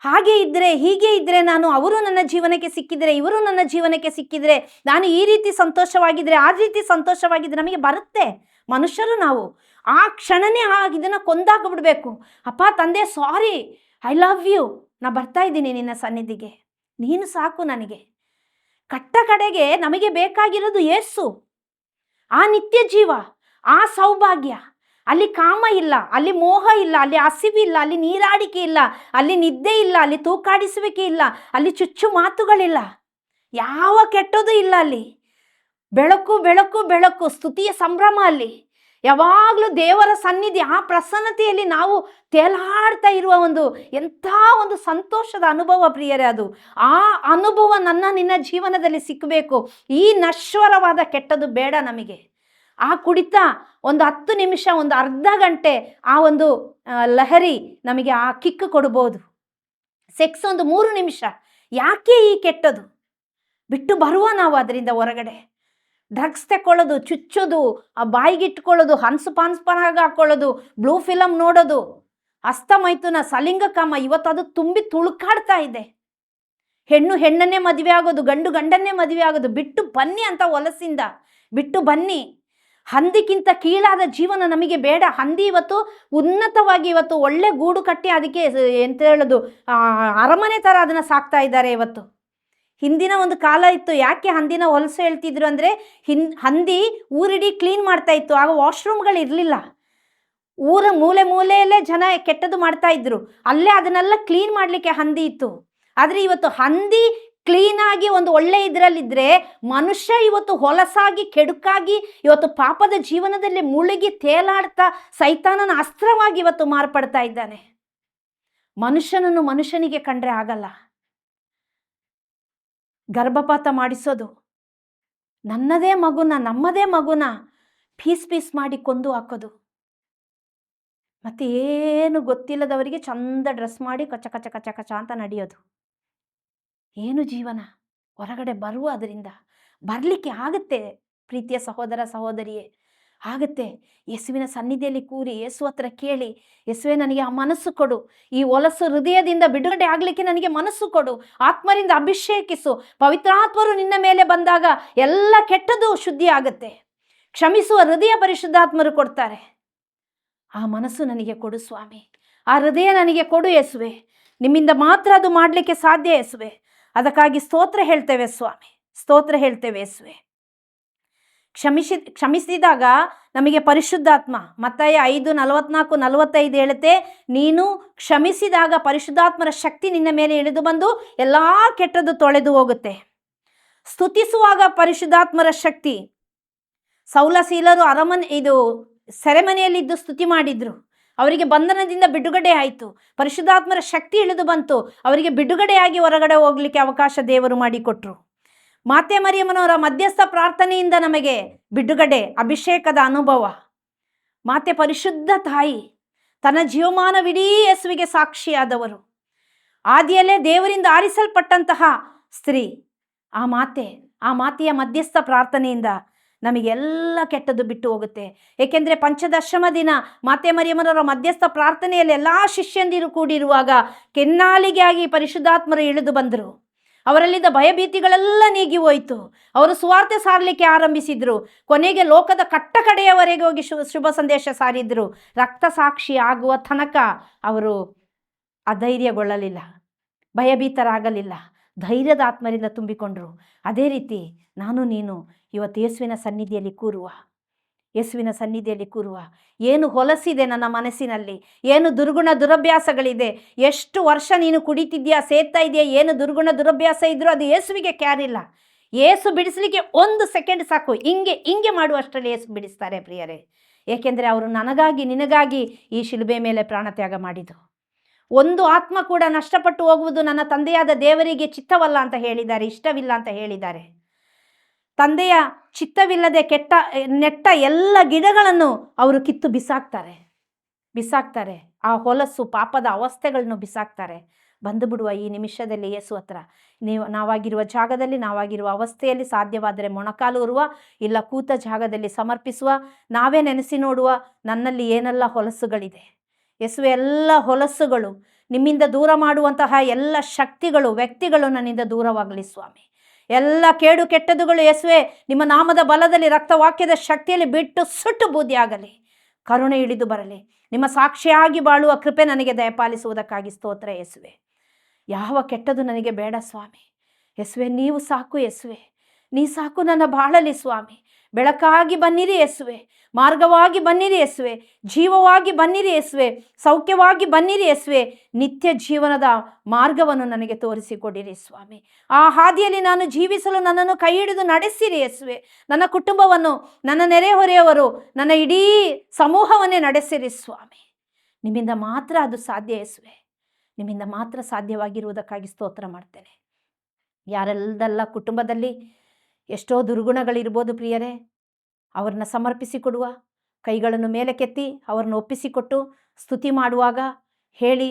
ಹಾಗೆ ಇದ್ದರೆ ಹೀಗೆ ಇದ್ದರೆ ನಾನು ಅವರು ನನ್ನ ಜೀವನಕ್ಕೆ ಸಿಕ್ಕಿದರೆ, ಇವರು ನನ್ನ ಜೀವನಕ್ಕೆ ಸಿಕ್ಕಿದರೆ, ನಾನು ಈ ರೀತಿ ಸಂತೋಷವಾಗಿದ್ದರೆ ಆ ರೀತಿ ಸಂತೋಷವಾಗಿದ್ದರೆ ನಮಗೆ ಬರುತ್ತೆ. ಮನುಷ್ಯರು ನಾವು. ಆ ಕ್ಷಣನೇ ಆ ಇದನ್ನು ಕೊಂದಾಕ್ಬಿಡ್ಬೇಕು. ಅಪ್ಪ, ತಂದೆ ಸಾರಿ ಐ ಲವ್ ಯು ನಾ ಬರ್ತಾ ಇದ್ದೀನಿ ನಿನ್ನ ಸನ್ನಿಧಿಗೆ. ನೀನು ಸಾಕು ನನಗೆ. ಕಟ್ಟ ಕಡೆಗೆ ನಮಗೆ ಬೇಕಾಗಿರೋದು ಏಸು. ಆ ನಿತ್ಯ ಜೀವ, ಆ ಸೌಭಾಗ್ಯ. ಅಲ್ಲಿ ಕಾಮ ಇಲ್ಲ, ಅಲ್ಲಿ ಮೋಹ ಇಲ್ಲ, ಅಲ್ಲಿ ಹಸಿವಿಲ್ಲ ಅಲ್ಲಿ ನೀರಾಡಿಕೆ ಇಲ್ಲ, ಅಲ್ಲಿ ನಿದ್ದೆ ಇಲ್ಲ, ಅಲ್ಲಿ ತೂಕಾಡಿಸುವಿಕೆ ಇಲ್ಲ, ಅಲ್ಲಿ ಚುಚ್ಚು ಮಾತುಗಳಿಲ್ಲ. ಯಾವ ಕೆಟ್ಟದು ಇಲ್ಲ ಅಲ್ಲಿ. ಬೆಳಕು ಬೆಳಕು ಬೆಳಕು, ಸ್ತುತಿಯ ಸಂಭ್ರಮ ಅಲ್ಲಿ. ಯಾವಾಗಲೂ ದೇವರ ಸನ್ನಿಧಿ, ಆ ಪ್ರಸನ್ನತೆಯಲ್ಲಿ ನಾವು ತೇಲಾಡ್ತಾ ಇರುವ ಒಂದು ಎಂಥ ಒಂದು ಸಂತೋಷದ ಅನುಭವ ಪ್ರಿಯರೇ ಅದು. ಆ ಅನುಭವ ನನ್ನ ನಿನ್ನ ಜೀವನದಲ್ಲಿ ಸಿಕ್ಕಬೇಕು ಈ ನಶ್ವರವಾದ ಕೆಟ್ಟದು ಬೇಡ ನಮಗೆ. ಆ ಕುಡಿತ ಒಂದು ಹತ್ತು ನಿಮಿಷ, ಒಂದು ಅರ್ಧ ಗಂಟೆ ಆ ಒಂದು ಲಹರಿ ನಮಗೆ ಆ ಕಿಕ್ ಕೊಡ್ಬೋದು. ಸೆಕ್ಸ್ ಒಂದು ಮೂರು ನಿಮಿಷ. ಯಾಕೆ ಈ ಕೆಟ್ಟದು ಬಿಟ್ಟು ಬರುವ ನಾವು ಅದರಿಂದ ಹೊರಗಡೆ. ಡ್ರಗ್ಸ್ ತಗೊಳ್ಳೋದು ಚುಚ್ಚೋದು, ಆ ಬಾಯಿಗಿಟ್ಕೊಳ್ಳೋದು ಹನ್ಸು ಪಾನ್ಸ್ಪನಾಗ ಹಾಕೊಳ್ಳೋದು, ಬ್ಲೂ ಫಿಲಮ್ ನೋಡೋದು. ಅಸ್ತಮೈಥುನ ಸಲಿಂಗಕಾಮ ಇವತ್ತು ಅದು ತುಂಬಿ ತುಳುಕಾಡ್ತಾ ಇದೆ. ಹೆಣ್ಣು ಹೆಣ್ಣನ್ನೇ ಮದುವೆ ಆಗೋದು, ಗಂಡು ಗಂಡನ್ನೇ ಮದುವೆ ಆಗೋದು, ಬಿಟ್ಟು ಬನ್ನಿ ಅಂತ ಒಲಸಿಂದ ಬಿಟ್ಟು ಬನ್ನಿ. ಹಂದಿಗಿಂತ ಕೀಳಾದ ಜೀವನ ನಮಗೆ ಬೇಡ. ಹಂದಿ ಇವತ್ತು ಉನ್ನತವಾಗಿ ಇವತ್ತು ಒಳ್ಳೆ ಗೂಡು ಕಟ್ಟಿ ಅದಕ್ಕೆ ಎಂತ ಹೇಳೋದು ಅರಮನೆ ಥರ ಅದನ್ನು ಸಾಕ್ತಾ ಇದ್ದಾರೆ ಇವತ್ತು. ಹಿಂದಿನ ಒಂದು ಕಾಲ ಇತ್ತು. ಯಾಕೆ ಹಂದಿನ ಹೊಲಸು ಹೇಳ್ತಿದ್ರು ಅಂದರೆ ಹಿನ್, ಹಂದಿ ಊರಿಡೀ ಕ್ಲೀನ್ ಮಾಡ್ತಾ ಇತ್ತು. ಆಗ ವಾಶ್ರೂಮ್ಗಳು ಇರಲಿಲ್ಲ. ಊರ ಮೂಲೆ ಮೂಲೆಯಲ್ಲೇ ಜನ ಕೆಟ್ಟದ್ದು ಮಾಡ್ತಾ ಇದ್ರು. ಅಲ್ಲೇ ಅದನ್ನೆಲ್ಲ ಕ್ಲೀನ್ ಮಾಡಲಿಕ್ಕೆ ಹಂದಿ ಇತ್ತು. ಆದರೆ ಇವತ್ತು ಹಂದಿ ಕ್ಲೀನಾಗಿ ಒಂದು ಒಳ್ಳೆ ಇದರಲ್ಲಿದ್ದರೆ ಮನುಷ್ಯ ಇವತ್ತು ಹೊಲಸಾಗಿ, ಕೆಡುಕಾಗಿ, ಇವತ್ತು ಪಾಪದ ಜೀವನದಲ್ಲಿ ಮುಳುಗಿ ತೇಲಾಡ್ತಾ ಸೈತಾನನ ಅಸ್ತ್ರವಾಗಿ ಇವತ್ತು ಮಾರ್ಪಡ್ತಾ ಇದ್ದಾನೆ. ಮನುಷ್ಯನನ್ನು ಮನುಷ್ಯನಿಗೆ ಕಂಡ್ರೆ ಆಗಲ್ಲ. ಗರ್ಭಪಾತ ಮಾಡಿಸೋದು. ನನ್ನದೇ ಮಗುನ, ನಮ್ಮದೇ ಮಗುನ ಪೀಸ್ ಪೀಸ್ ಮಾಡಿ ಕೊಂದು ಹಾಕೋದು. ಮತ್ತೆ ಏನು ಗೊತ್ತಿಲ್ಲದವರಿಗೆ ಚಂದ ಡ್ರೆಸ್ ಮಾಡಿ ಕಚ ಕಚ ಕಚ ಕಚ ಅಂತ ನಡೆಯೋದು. ಏನು ಜೀವನ? ಹೊರಗಡೆ ಬರುವ ಅದರಿಂದ. ಬರಲಿಕ್ಕೆ ಆಗುತ್ತೆ ಪ್ರೀತಿಯ ಸಹೋದರ, ಸಹೋದರಿಯೇ. ಆಗುತ್ತೆ ಯೇಸುವಿನ ಸನ್ನಿಧಿಯಲ್ಲಿ ಕೂರಿ ಯೇಸು ಹತ್ರ ಕೇಳಿ, ಯೇಸುವೆ, ನನಗೆ ಆ ಮನಸ್ಸು ಕೊಡು. ಈ ಒಲಸು ಹೃದಯದಿಂದ ಬಿಡುಗಡೆ ಆಗಲಿಕ್ಕೆ ನನಗೆ ಮನಸ್ಸು ಕೊಡು. ಆತ್ಮರಿಂದ ಅಭಿಷೇಕಿಸು. ಪವಿತ್ರಾತ್ಮರು ನಿನ್ನ ಮೇಲೆ ಬಂದಾಗ ಎಲ್ಲ ಕೆಟ್ಟದ್ದು ಶುದ್ಧಿ ಆಗುತ್ತೆ ಕ್ಷಮಿಸುವ ಹೃದಯ ಪರಿಶುದ್ಧಾತ್ಮರು ಕೊಡ್ತಾರೆ. ಆ ಮನಸ್ಸು ನನಗೆ ಕೊಡು ಸ್ವಾಮಿ. ಆ ಹೃದಯ ನನಗೆ ಕೊಡು ಯೇಸುವೆ. ನಿಮ್ಮಿಂದ ಮಾತ್ರ ಅದು ಮಾಡಲಿಕ್ಕೆ ಸಾಧ್ಯ ಯೇಸುವೆ. ಅದಕ್ಕಾಗಿ ಸ್ತೋತ್ರ ಹೇಳ್ತೇವೆ ಸ್ವಾಮಿ. ಸ್ತೋತ್ರ ಹೇಳ್ತೇವೆ ಯೇಸುವೆ. ಕ್ಷಮಿಸಿ, ಕ್ಷಮಿಸಿದಾಗ ನಮಗೆ ಪರಿಶುದ್ಧಾತ್ಮ, ಮತ್ತಾಯ ಐದು ನಲವತ್ನಾಲ್ಕು ನಲವತ್ತೈದು ಹೇಳುತ್ತೆ, ನೀನು ಕ್ಷಮಿಸಿದಾಗ ಪರಿಶುದ್ಧಾತ್ಮರ ಶಕ್ತಿ ನಿನ್ನ ಮೇಲೆ ಇಳಿದು ಬಂದು ಎಲ್ಲ ಕೆಟ್ಟದ್ದು ತೊಳೆದು ಹೋಗುತ್ತೆ. ಸ್ತುತಿಸುವಾಗ ಪರಿಶುದ್ಧಾತ್ಮರ ಶಕ್ತಿ. ಸೌಲಸೀಲರು ಅರಮನೆ, ಇದು ಸೆರೆಮನೆಯಲ್ಲಿದ್ದು ಸ್ತುತಿ ಮಾಡಿದ್ರು. ಅವರಿಗೆ ಬಂಧನದಿಂದ ಬಿಡುಗಡೆ ಆಯಿತು. ಪರಿಶುದ್ಧಾತ್ಮರ ಶಕ್ತಿ ಇಳಿದು ಬಂತು. ಅವರಿಗೆ ಬಿಡುಗಡೆಯಾಗಿ ಹೊರಗಡೆ ಹೋಗಲಿಕ್ಕೆ ಅವಕಾಶ ದೇವರು ಮಾಡಿಕೊಟ್ರು. ಮಾತೆ ಮರಿಯಮ್ಮನವರ ಮಧ್ಯಸ್ಥ ಪ್ರಾರ್ಥನೆಯಿಂದ ನಮಗೆ ಬಿಡುಗಡೆ, ಅಭಿಷೇಕದ ಅನುಭವ. ಮಾತೆ ಪರಿಶುದ್ಧ ತಾಯಿ, ತನ್ನ ಜೀವಮಾನವಿಡೀ ಯೇಸುವಿಗೆ ಸಾಕ್ಷಿಯಾದವರು. ಆದಿಯಲ್ಲೇ ದೇವರಿಂದ ಆರಿಸಲ್ಪಟ್ಟಂತಹ ಸ್ತ್ರೀ, ಆ ಮಾತೆ, ಆ ಮಾತೆಯ ಮಧ್ಯಸ್ಥ ಪ್ರಾರ್ಥನೆಯಿಂದ ನಮಗೆಲ್ಲ ಕೆಟ್ಟದ್ದು ಬಿಟ್ಟು ಹೋಗುತ್ತೆ. ಏಕೆಂದರೆ ಪಂಚದಶಮ ದಿನ ಮಾತೆ ಮರಿಯಮ್ಮನವರ ಮಧ್ಯಸ್ಥ ಪ್ರಾರ್ಥನೆಯಲ್ಲಿ ಎಲ್ಲ ಶಿಷ್ಯಂದಿರು ಕೂಡಿರುವಾಗ ಕೆನ್ನಾಲಿಗೆ ಆಗಿ ಪರಿಶುದ್ಧಾತ್ಮರು ಇಳಿದು ಬಂದರು. ಅವರಲ್ಲಿದ್ದ ಭಯಭೀತಿಗಳೆಲ್ಲ ನೀಗಿ ಹೋಯಿತು. ಅವರು ಸುವಾರ್ತೆ ಸಾರಲಿಕ್ಕೆ ಆರಂಭಿಸಿದರು. ಕೊನೆಗೆ ಲೋಕದ ಕಟ್ಟ ಕಡೆಯವರೆಗೆ ಹೋಗಿ ಶು, ಶುಭ ಸಂದೇಶ ಸಾರಿದ್ರು. ರಕ್ತ ಸಾಕ್ಷಿ ಆಗುವ ತನಕ ಅವರು ಅಧೈರ್ಯಗೊಳ್ಳಲಿಲ್ಲ. ಭಯಭೀತರಾಗಲಿಲ್ಲ. ಧೈರ್ಯದ ಆತ್ಮರಿಂದ ತುಂಬಿಕೊಂಡರು. ಅದೇ ರೀತಿ ನಾನು ನೀನು ಇವತ್ತು ಯೇಸುವಿನ ಸನ್ನಿಧಿಯಲ್ಲಿ ಕೂರುವ. ಯೇಸುವಿನ ಸನ್ನಿಧಿಯಲ್ಲಿ ಕೂರುವ. ಏನು ಹೊಲಸಿದೆ ನನ್ನ ಮನಸ್ಸಿನಲ್ಲಿ? ಏನು ದುರ್ಗುಣ ದುರಭ್ಯಾಸಗಳಿದೆ? ಎಷ್ಟು ವರ್ಷ ನೀನು ಕುಡಿತಿದ್ಯಾ ಸೇರ್ತಾ ಇದೆಯಾ, ಏನು ದುರ್ಗುಣ ದುರಭ್ಯಾಸ ಇದ್ರೂ ಅದು ಯೇಸುವಿಗೆ ಕ್ಯಾರಿಲ್ಲ. ಏಸು ಬಿಡಿಸ್ಲಿಕ್ಕೆ ಒಂದು ಸೆಕೆಂಡ್ ಸಾಕು. ಹಿಂಗೆ ಹಿಂಗೆ ಮಾಡುವಷ್ಟರಲ್ಲಿ ಏಸು ಬಿಡಿಸ್ತಾರೆ ಪ್ರಿಯರೇ. ಏಕೆಂದರೆ ಅವರು ನನಗಾಗಿ, ನಿನಗಾಗಿ ಈ ಶಿಲುಬೆ ಮೇಲೆ ಪ್ರಾಣತ್ಯಾಗ ಮಾಡಿದರು. ಒಂದು ಆತ್ಮ ಕೂಡ ನಷ್ಟಪಟ್ಟು ಹೋಗುವುದು ನನ್ನ ತಂದೆಯಾದ ದೇವರಿಗೆ ಚಿತ್ತವಲ್ಲ ಅಂತ ಹೇಳಿದ್ದಾರೆ, ಇಷ್ಟವಿಲ್ಲ ಅಂತ ಹೇಳಿದ್ದಾರೆ. ತಂದೆಯ ಚಿತ್ತವಿಲ್ಲದೆ ಕೆಟ್ಟ, ನೆಟ್ಟ ಎಲ್ಲ ಗಿಡಗಳನ್ನು ಅವರು ಕಿತ್ತು ಬಿಸಾಕ್ತಾರೆ. ಬಿಸಾಕ್ತಾರೆ. ಆ ಹೊಲಸು ಪಾಪದ ಅವಸ್ಥೆಗಳನ್ನು ಬಿಸಾಕ್ತಾರೆ. ಬಂದು ಬಿಡುವ ಈ ನಿಮಿಷದಲ್ಲಿ ಯೇಸು ಹತ್ರ, ನೀವು, ನಾವಾಗಿರುವ ಜಾಗದಲ್ಲಿ, ನಾವಾಗಿರುವ ಅವಸ್ಥೆಯಲ್ಲಿ ಸಾಧ್ಯವಾದರೆ ಮೊಣಕಾಲು ಉರುವ, ಇಲ್ಲ ಕೂತ ಜಾಗದಲ್ಲಿ ಸಮರ್ಪಿಸುವ, ನಾವೇ ನೆನೆಸಿ ನೋಡುವ, ನನ್ನಲ್ಲಿ ಏನೆಲ್ಲ ಹೊಲಸುಗಳಿದೆ? ಯೇಸುವೆ ಎಲ್ಲ ಹೊಲಸುಗಳು, ನಿಮ್ಮಿಂದ ದೂರ ಮಾಡುವಂತಹ ಎಲ್ಲ ಶಕ್ತಿಗಳು, ವ್ಯಕ್ತಿಗಳು ನನ್ನಿಂದ ದೂರವಾಗಲಿ ಸ್ವಾಮಿ. ಎಲ್ಲ ಕೇಡು ಕೆಟ್ಟದುಗಳು ಯೇಸುವೆ, ನಿಮ್ಮ ನಾಮದ ಬಲದಲ್ಲಿ ರಕ್ತವಾಕ್ಯದ ಶಕ್ತಿಯಲ್ಲಿ ಬಿಟ್ಟು ಸುಟ್ಟು ಬೂದಿಯಾಗಲಿ. ಕರುಣೆ ಇಳಿದು ಬರಲಿ. ನಿಮ್ಮ ಸಾಕ್ಷಿಯಾಗಿ ಬಾಳುವ ಕೃಪೆ ನನಗೆ ದಯಪಾಲಿಸುವುದಕ್ಕಾಗಿ ಸ್ತೋತ್ರ ಯೇಸುವೆ. ಯಾವ ಕೆಟ್ಟದು ನನಗೆ ಬೇಡ ಸ್ವಾಮಿ. ಯೇಸುವೆ, ನೀವು ಸಾಕು ಯೇಸುವೆ. ನೀ ಸಾಕು ನನ್ನ ಬಾಳಲಿ ಸ್ವಾಮಿ. ಬೆಳಕಾಗಿ ಬನ್ನಿರಿ ಎಸುವೆ ಮಾರ್ಗವಾಗಿ ಬನ್ನಿರಿ ಎಸುವೆ ಜೀವವಾಗಿ ಬನ್ನಿರಿ ಎಸುವೆ ಸೌಖ್ಯವಾಗಿ ಬನ್ನಿರಿ ಎಸುವೆ ನಿತ್ಯ ಜೀವನದ ಮಾರ್ಗವನ್ನು ನನಗೆ ತೋರಿಸಿಕೊಡಿರಿ ಸ್ವಾಮಿ. ಆ ಹಾದಿಯಲ್ಲಿ ನಾನು ಜೀವಿಸಲು ನನ್ನನ್ನು ಕೈ ಹಿಡಿದು ನಡೆಸಿರಿ ಎಸುವೆ ನನ್ನ ಕುಟುಂಬವನ್ನು, ನನ್ನ ನೆರೆಹೊರೆಯವರು ನನ್ನ ಇಡೀ ಸಮೂಹವನ್ನೇ ನಡೆಸಿರಿ ಸ್ವಾಮಿ. ನಿಮ್ಮಿಂದ ಮಾತ್ರ ಅದು ಸಾಧ್ಯ ಎಸುವೆ ನಿಮ್ಮಿಂದ ಮಾತ್ರ ಸಾಧ್ಯವಾಗಿರುವುದಕ್ಕಾಗಿ ಸ್ತೋತ್ರ ಮಾಡ್ತೇನೆ. ಯಾರೆಲ್ಲದಲ್ಲ ಕುಟುಂಬದಲ್ಲಿ ಎಷ್ಟೋ ದುರ್ಗುಣಗಳಿರ್ಬೋದು ಪ್ರಿಯರೇ. ಅವ್ರನ್ನ ಸಮರ್ಪಿಸಿಕೊಡುವ ಕೈಗಳನ್ನು ಮೇಲೆ ಕೆತ್ತಿ ಅವ್ರನ್ನ ಒಪ್ಪಿಸಿಕೊಟ್ಟು ಸ್ತುತಿ ಮಾಡುವಾಗ ಹೇಳಿ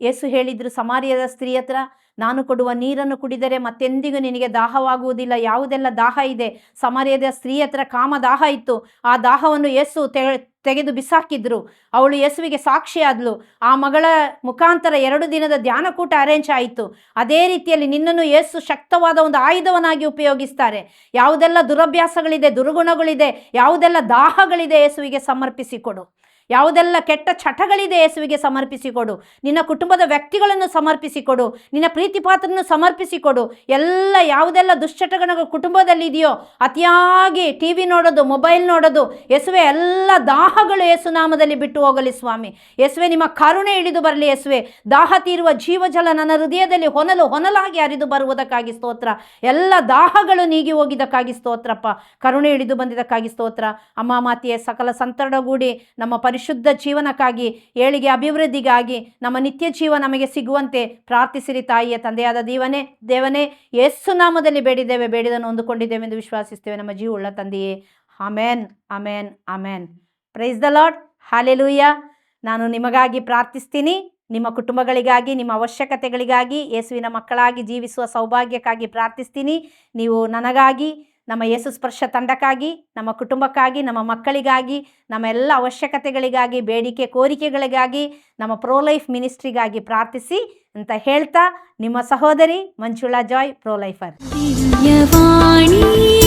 ಯೇಸು ಹೇಳಿದ್ರು, ಸಮಾರ್ಯದ ಸ್ತ್ರೀ ಹತ್ರ ನಾನು ಕೊಡುವ ನೀರನ್ನು ಕುಡಿದರೆ ಮತ್ತೆಂದಿಗೂ ನಿನಗೆ ದಾಹವಾಗುವುದಿಲ್ಲ. ಯಾವುದೆಲ್ಲ ದಾಹ ಇದೆ? ಸಮಾರ್ಯದ ಸ್ತ್ರೀ ಹತ್ರ ಕಾಮ ದಾಹ ಇತ್ತು. ಆ ದಾಹವನ್ನು ಯೇಸು ತೆಗೆ, ತೆಗೆದು ಬಿಸಾಕಿದ್ರು. ಅವಳು ಯೇಸುವಿಗೆ ಸಾಕ್ಷಿಯಾದ್ಲು. ಆ ಮಗಳ ಮುಖಾಂತರ ಎರಡು ದಿನದ ಧ್ಯಾನಕೂಟ ಅರೇಂಜ್ ಆಯಿತು. ಅದೇ ರೀತಿಯಲ್ಲಿ ನಿನ್ನನ್ನು ಯೇಸು ಶಕ್ತವಾದ ಒಂದು ಆಯುಧವನ್ನಾಗಿ ಉಪಯೋಗಿಸ್ತಾರೆ. ಯಾವುದೆಲ್ಲ ದುರಭ್ಯಾಸಗಳಿದೆ, ದುರ್ಗುಣಗಳಿದೆ, ಯಾವುದೆಲ್ಲ ದಾಹಗಳಿದೆ ಯೇಸುವಿಗೆ ಸಮರ್ಪಿಸಿಕೊಡು. ಯಾವುದೆಲ್ಲ ಕೆಟ್ಟ ಚಟಗಳಿದೆ ಯೇಸುವಿಗೆ ಸಮರ್ಪಿಸಿಕೊಡು. ನಿನ್ನ ಕುಟುಂಬದ ವ್ಯಕ್ತಿಗಳನ್ನು ಸಮರ್ಪಿಸಿಕೊಡು. ನಿನ್ನ ಪ್ರೀತಿ ಪಾತ್ರನ್ನು ಸಮರ್ಪಿಸಿಕೊಡು. ಎಲ್ಲ ಯಾವುದೆಲ್ಲ ದುಶ್ಚಟಗಳ ಕುಟುಂಬದಲ್ಲಿ ಇದೆಯೋ ಅತಿಯಾಗಿ ಟಿ ವಿ ನೋಡೋದು, ಮೊಬೈಲ್ ನೋಡೋದು, ಯೇಸುವೆ ಎಲ್ಲ ದಾಹಗಳು ಯೇಸು ನಾಮದಲ್ಲಿ ಬಿಟ್ಟು ಹೋಗಲಿ ಸ್ವಾಮಿ. ಯೇಸುವೆ, ನಿಮ್ಮ ಕರುಣೆ ಇಳಿದು ಬರಲಿ ಯೇಸುವೆ. ದಾಹ ತೀರುವ ಜೀವಜಲ ನನ್ನ ಹೃದಯದಲ್ಲಿ ಹೊನಲು ಹೊನಲಾಗಿ ಹರಿದು ಬರುವುದಕ್ಕಾಗಿ ಸ್ತೋತ್ರ. ಎಲ್ಲ ದಾಹಗಳು ನೀಗಿ ಹೋಗಿದ್ದಕ್ಕಾಗಿ ಸ್ತೋತ್ರಪ್ಪ. ಕರುಣೆ ಇಳಿದು ಬಂದಿದ್ದಕ್ಕಾಗಿ ಸ್ತೋತ್ರ. ಅಮ್ಮ, ಮಾತೆಯ, ಸಕಲ ಸಂತರಣಗೂಡಿ ನಮ್ಮ ಪರಿಶುದ್ಧ ಜೀವನಕ್ಕಾಗಿ, ಏಳಿಗೆ ಅಭಿವೃದ್ಧಿಗಾಗಿ ನಮ್ಮ ನಿತ್ಯ ಜೀವ ನಮಗೆ ಸಿಗುವಂತೆ ಪ್ರಾರ್ಥಿಸಿರಿ ತಾಯಿಯ ತಂದೆಯಾದ ದೇವನೇ ದೇವನೇ, ಯೇಸು ನಾಮದಲ್ಲಿ ಬೇಡಿದ್ದೇವೆ, ಬೇಡಿದನ್ನು ಹೊಂದಿಕೊಂಡಿದ್ದೇವೆ ಎಂದು ವಿಶ್ವಾಸಿಸ್ತೇವೆ ನಮ್ಮ ಜೀವವುಳ್ಳ ತಂದೆಯೇ. Amen amen amen praise the lord hallelujah ನಾನು ನಿಮಗಾಗಿ ಪ್ರಾರ್ಥಿಸ್ತೀನಿ. ನಿಮ್ಮ ಕುಟುಂಬಗಳಿಗಾಗಿ, ನಿಮ್ಮ ಅವಶ್ಯಕತೆಗಳಿಗಾಗಿ, ಯೇಸುವಿನ ಮಕ್ಕಳಾಗಿ ಜೀವಿಸುವ ಸೌಭಾಗ್ಯಕ್ಕಾಗಿ ಪ್ರಾರ್ಥಿಸ್ತೀನಿ. ನೀವು ನನಗಾಗಿ ನಮ್ಮ ಯೇಸು ಸ್ಪರ್ಶ ತಂಡಕ್ಕಾಗಿ, ನಮ್ಮ ಕುಟುಂಬಕ್ಕಾಗಿ, ನಮ್ಮ ಮಕ್ಕಳಿಗಾಗಿ, ನಮ್ಮ ಎಲ್ಲ ಅವಶ್ಯಕತೆಗಳಿಗಾಗಿ, ಬೇಡಿಕೆ ಕೋರಿಕೆಗಳಿಗಾಗಿ, ನಮ್ಮ ಪ್ರೋ ಲೈಫ್ ಮಿನಿಸ್ಟ್ರಿಗಾಗಿ ಪ್ರಾರ್ಥಿಸಿ ಅಂತ ಹೇಳ್ತಾ ನಿಮ್ಮ ಸಹೋದರಿ Manjula Joy pro lifer. Divyavani.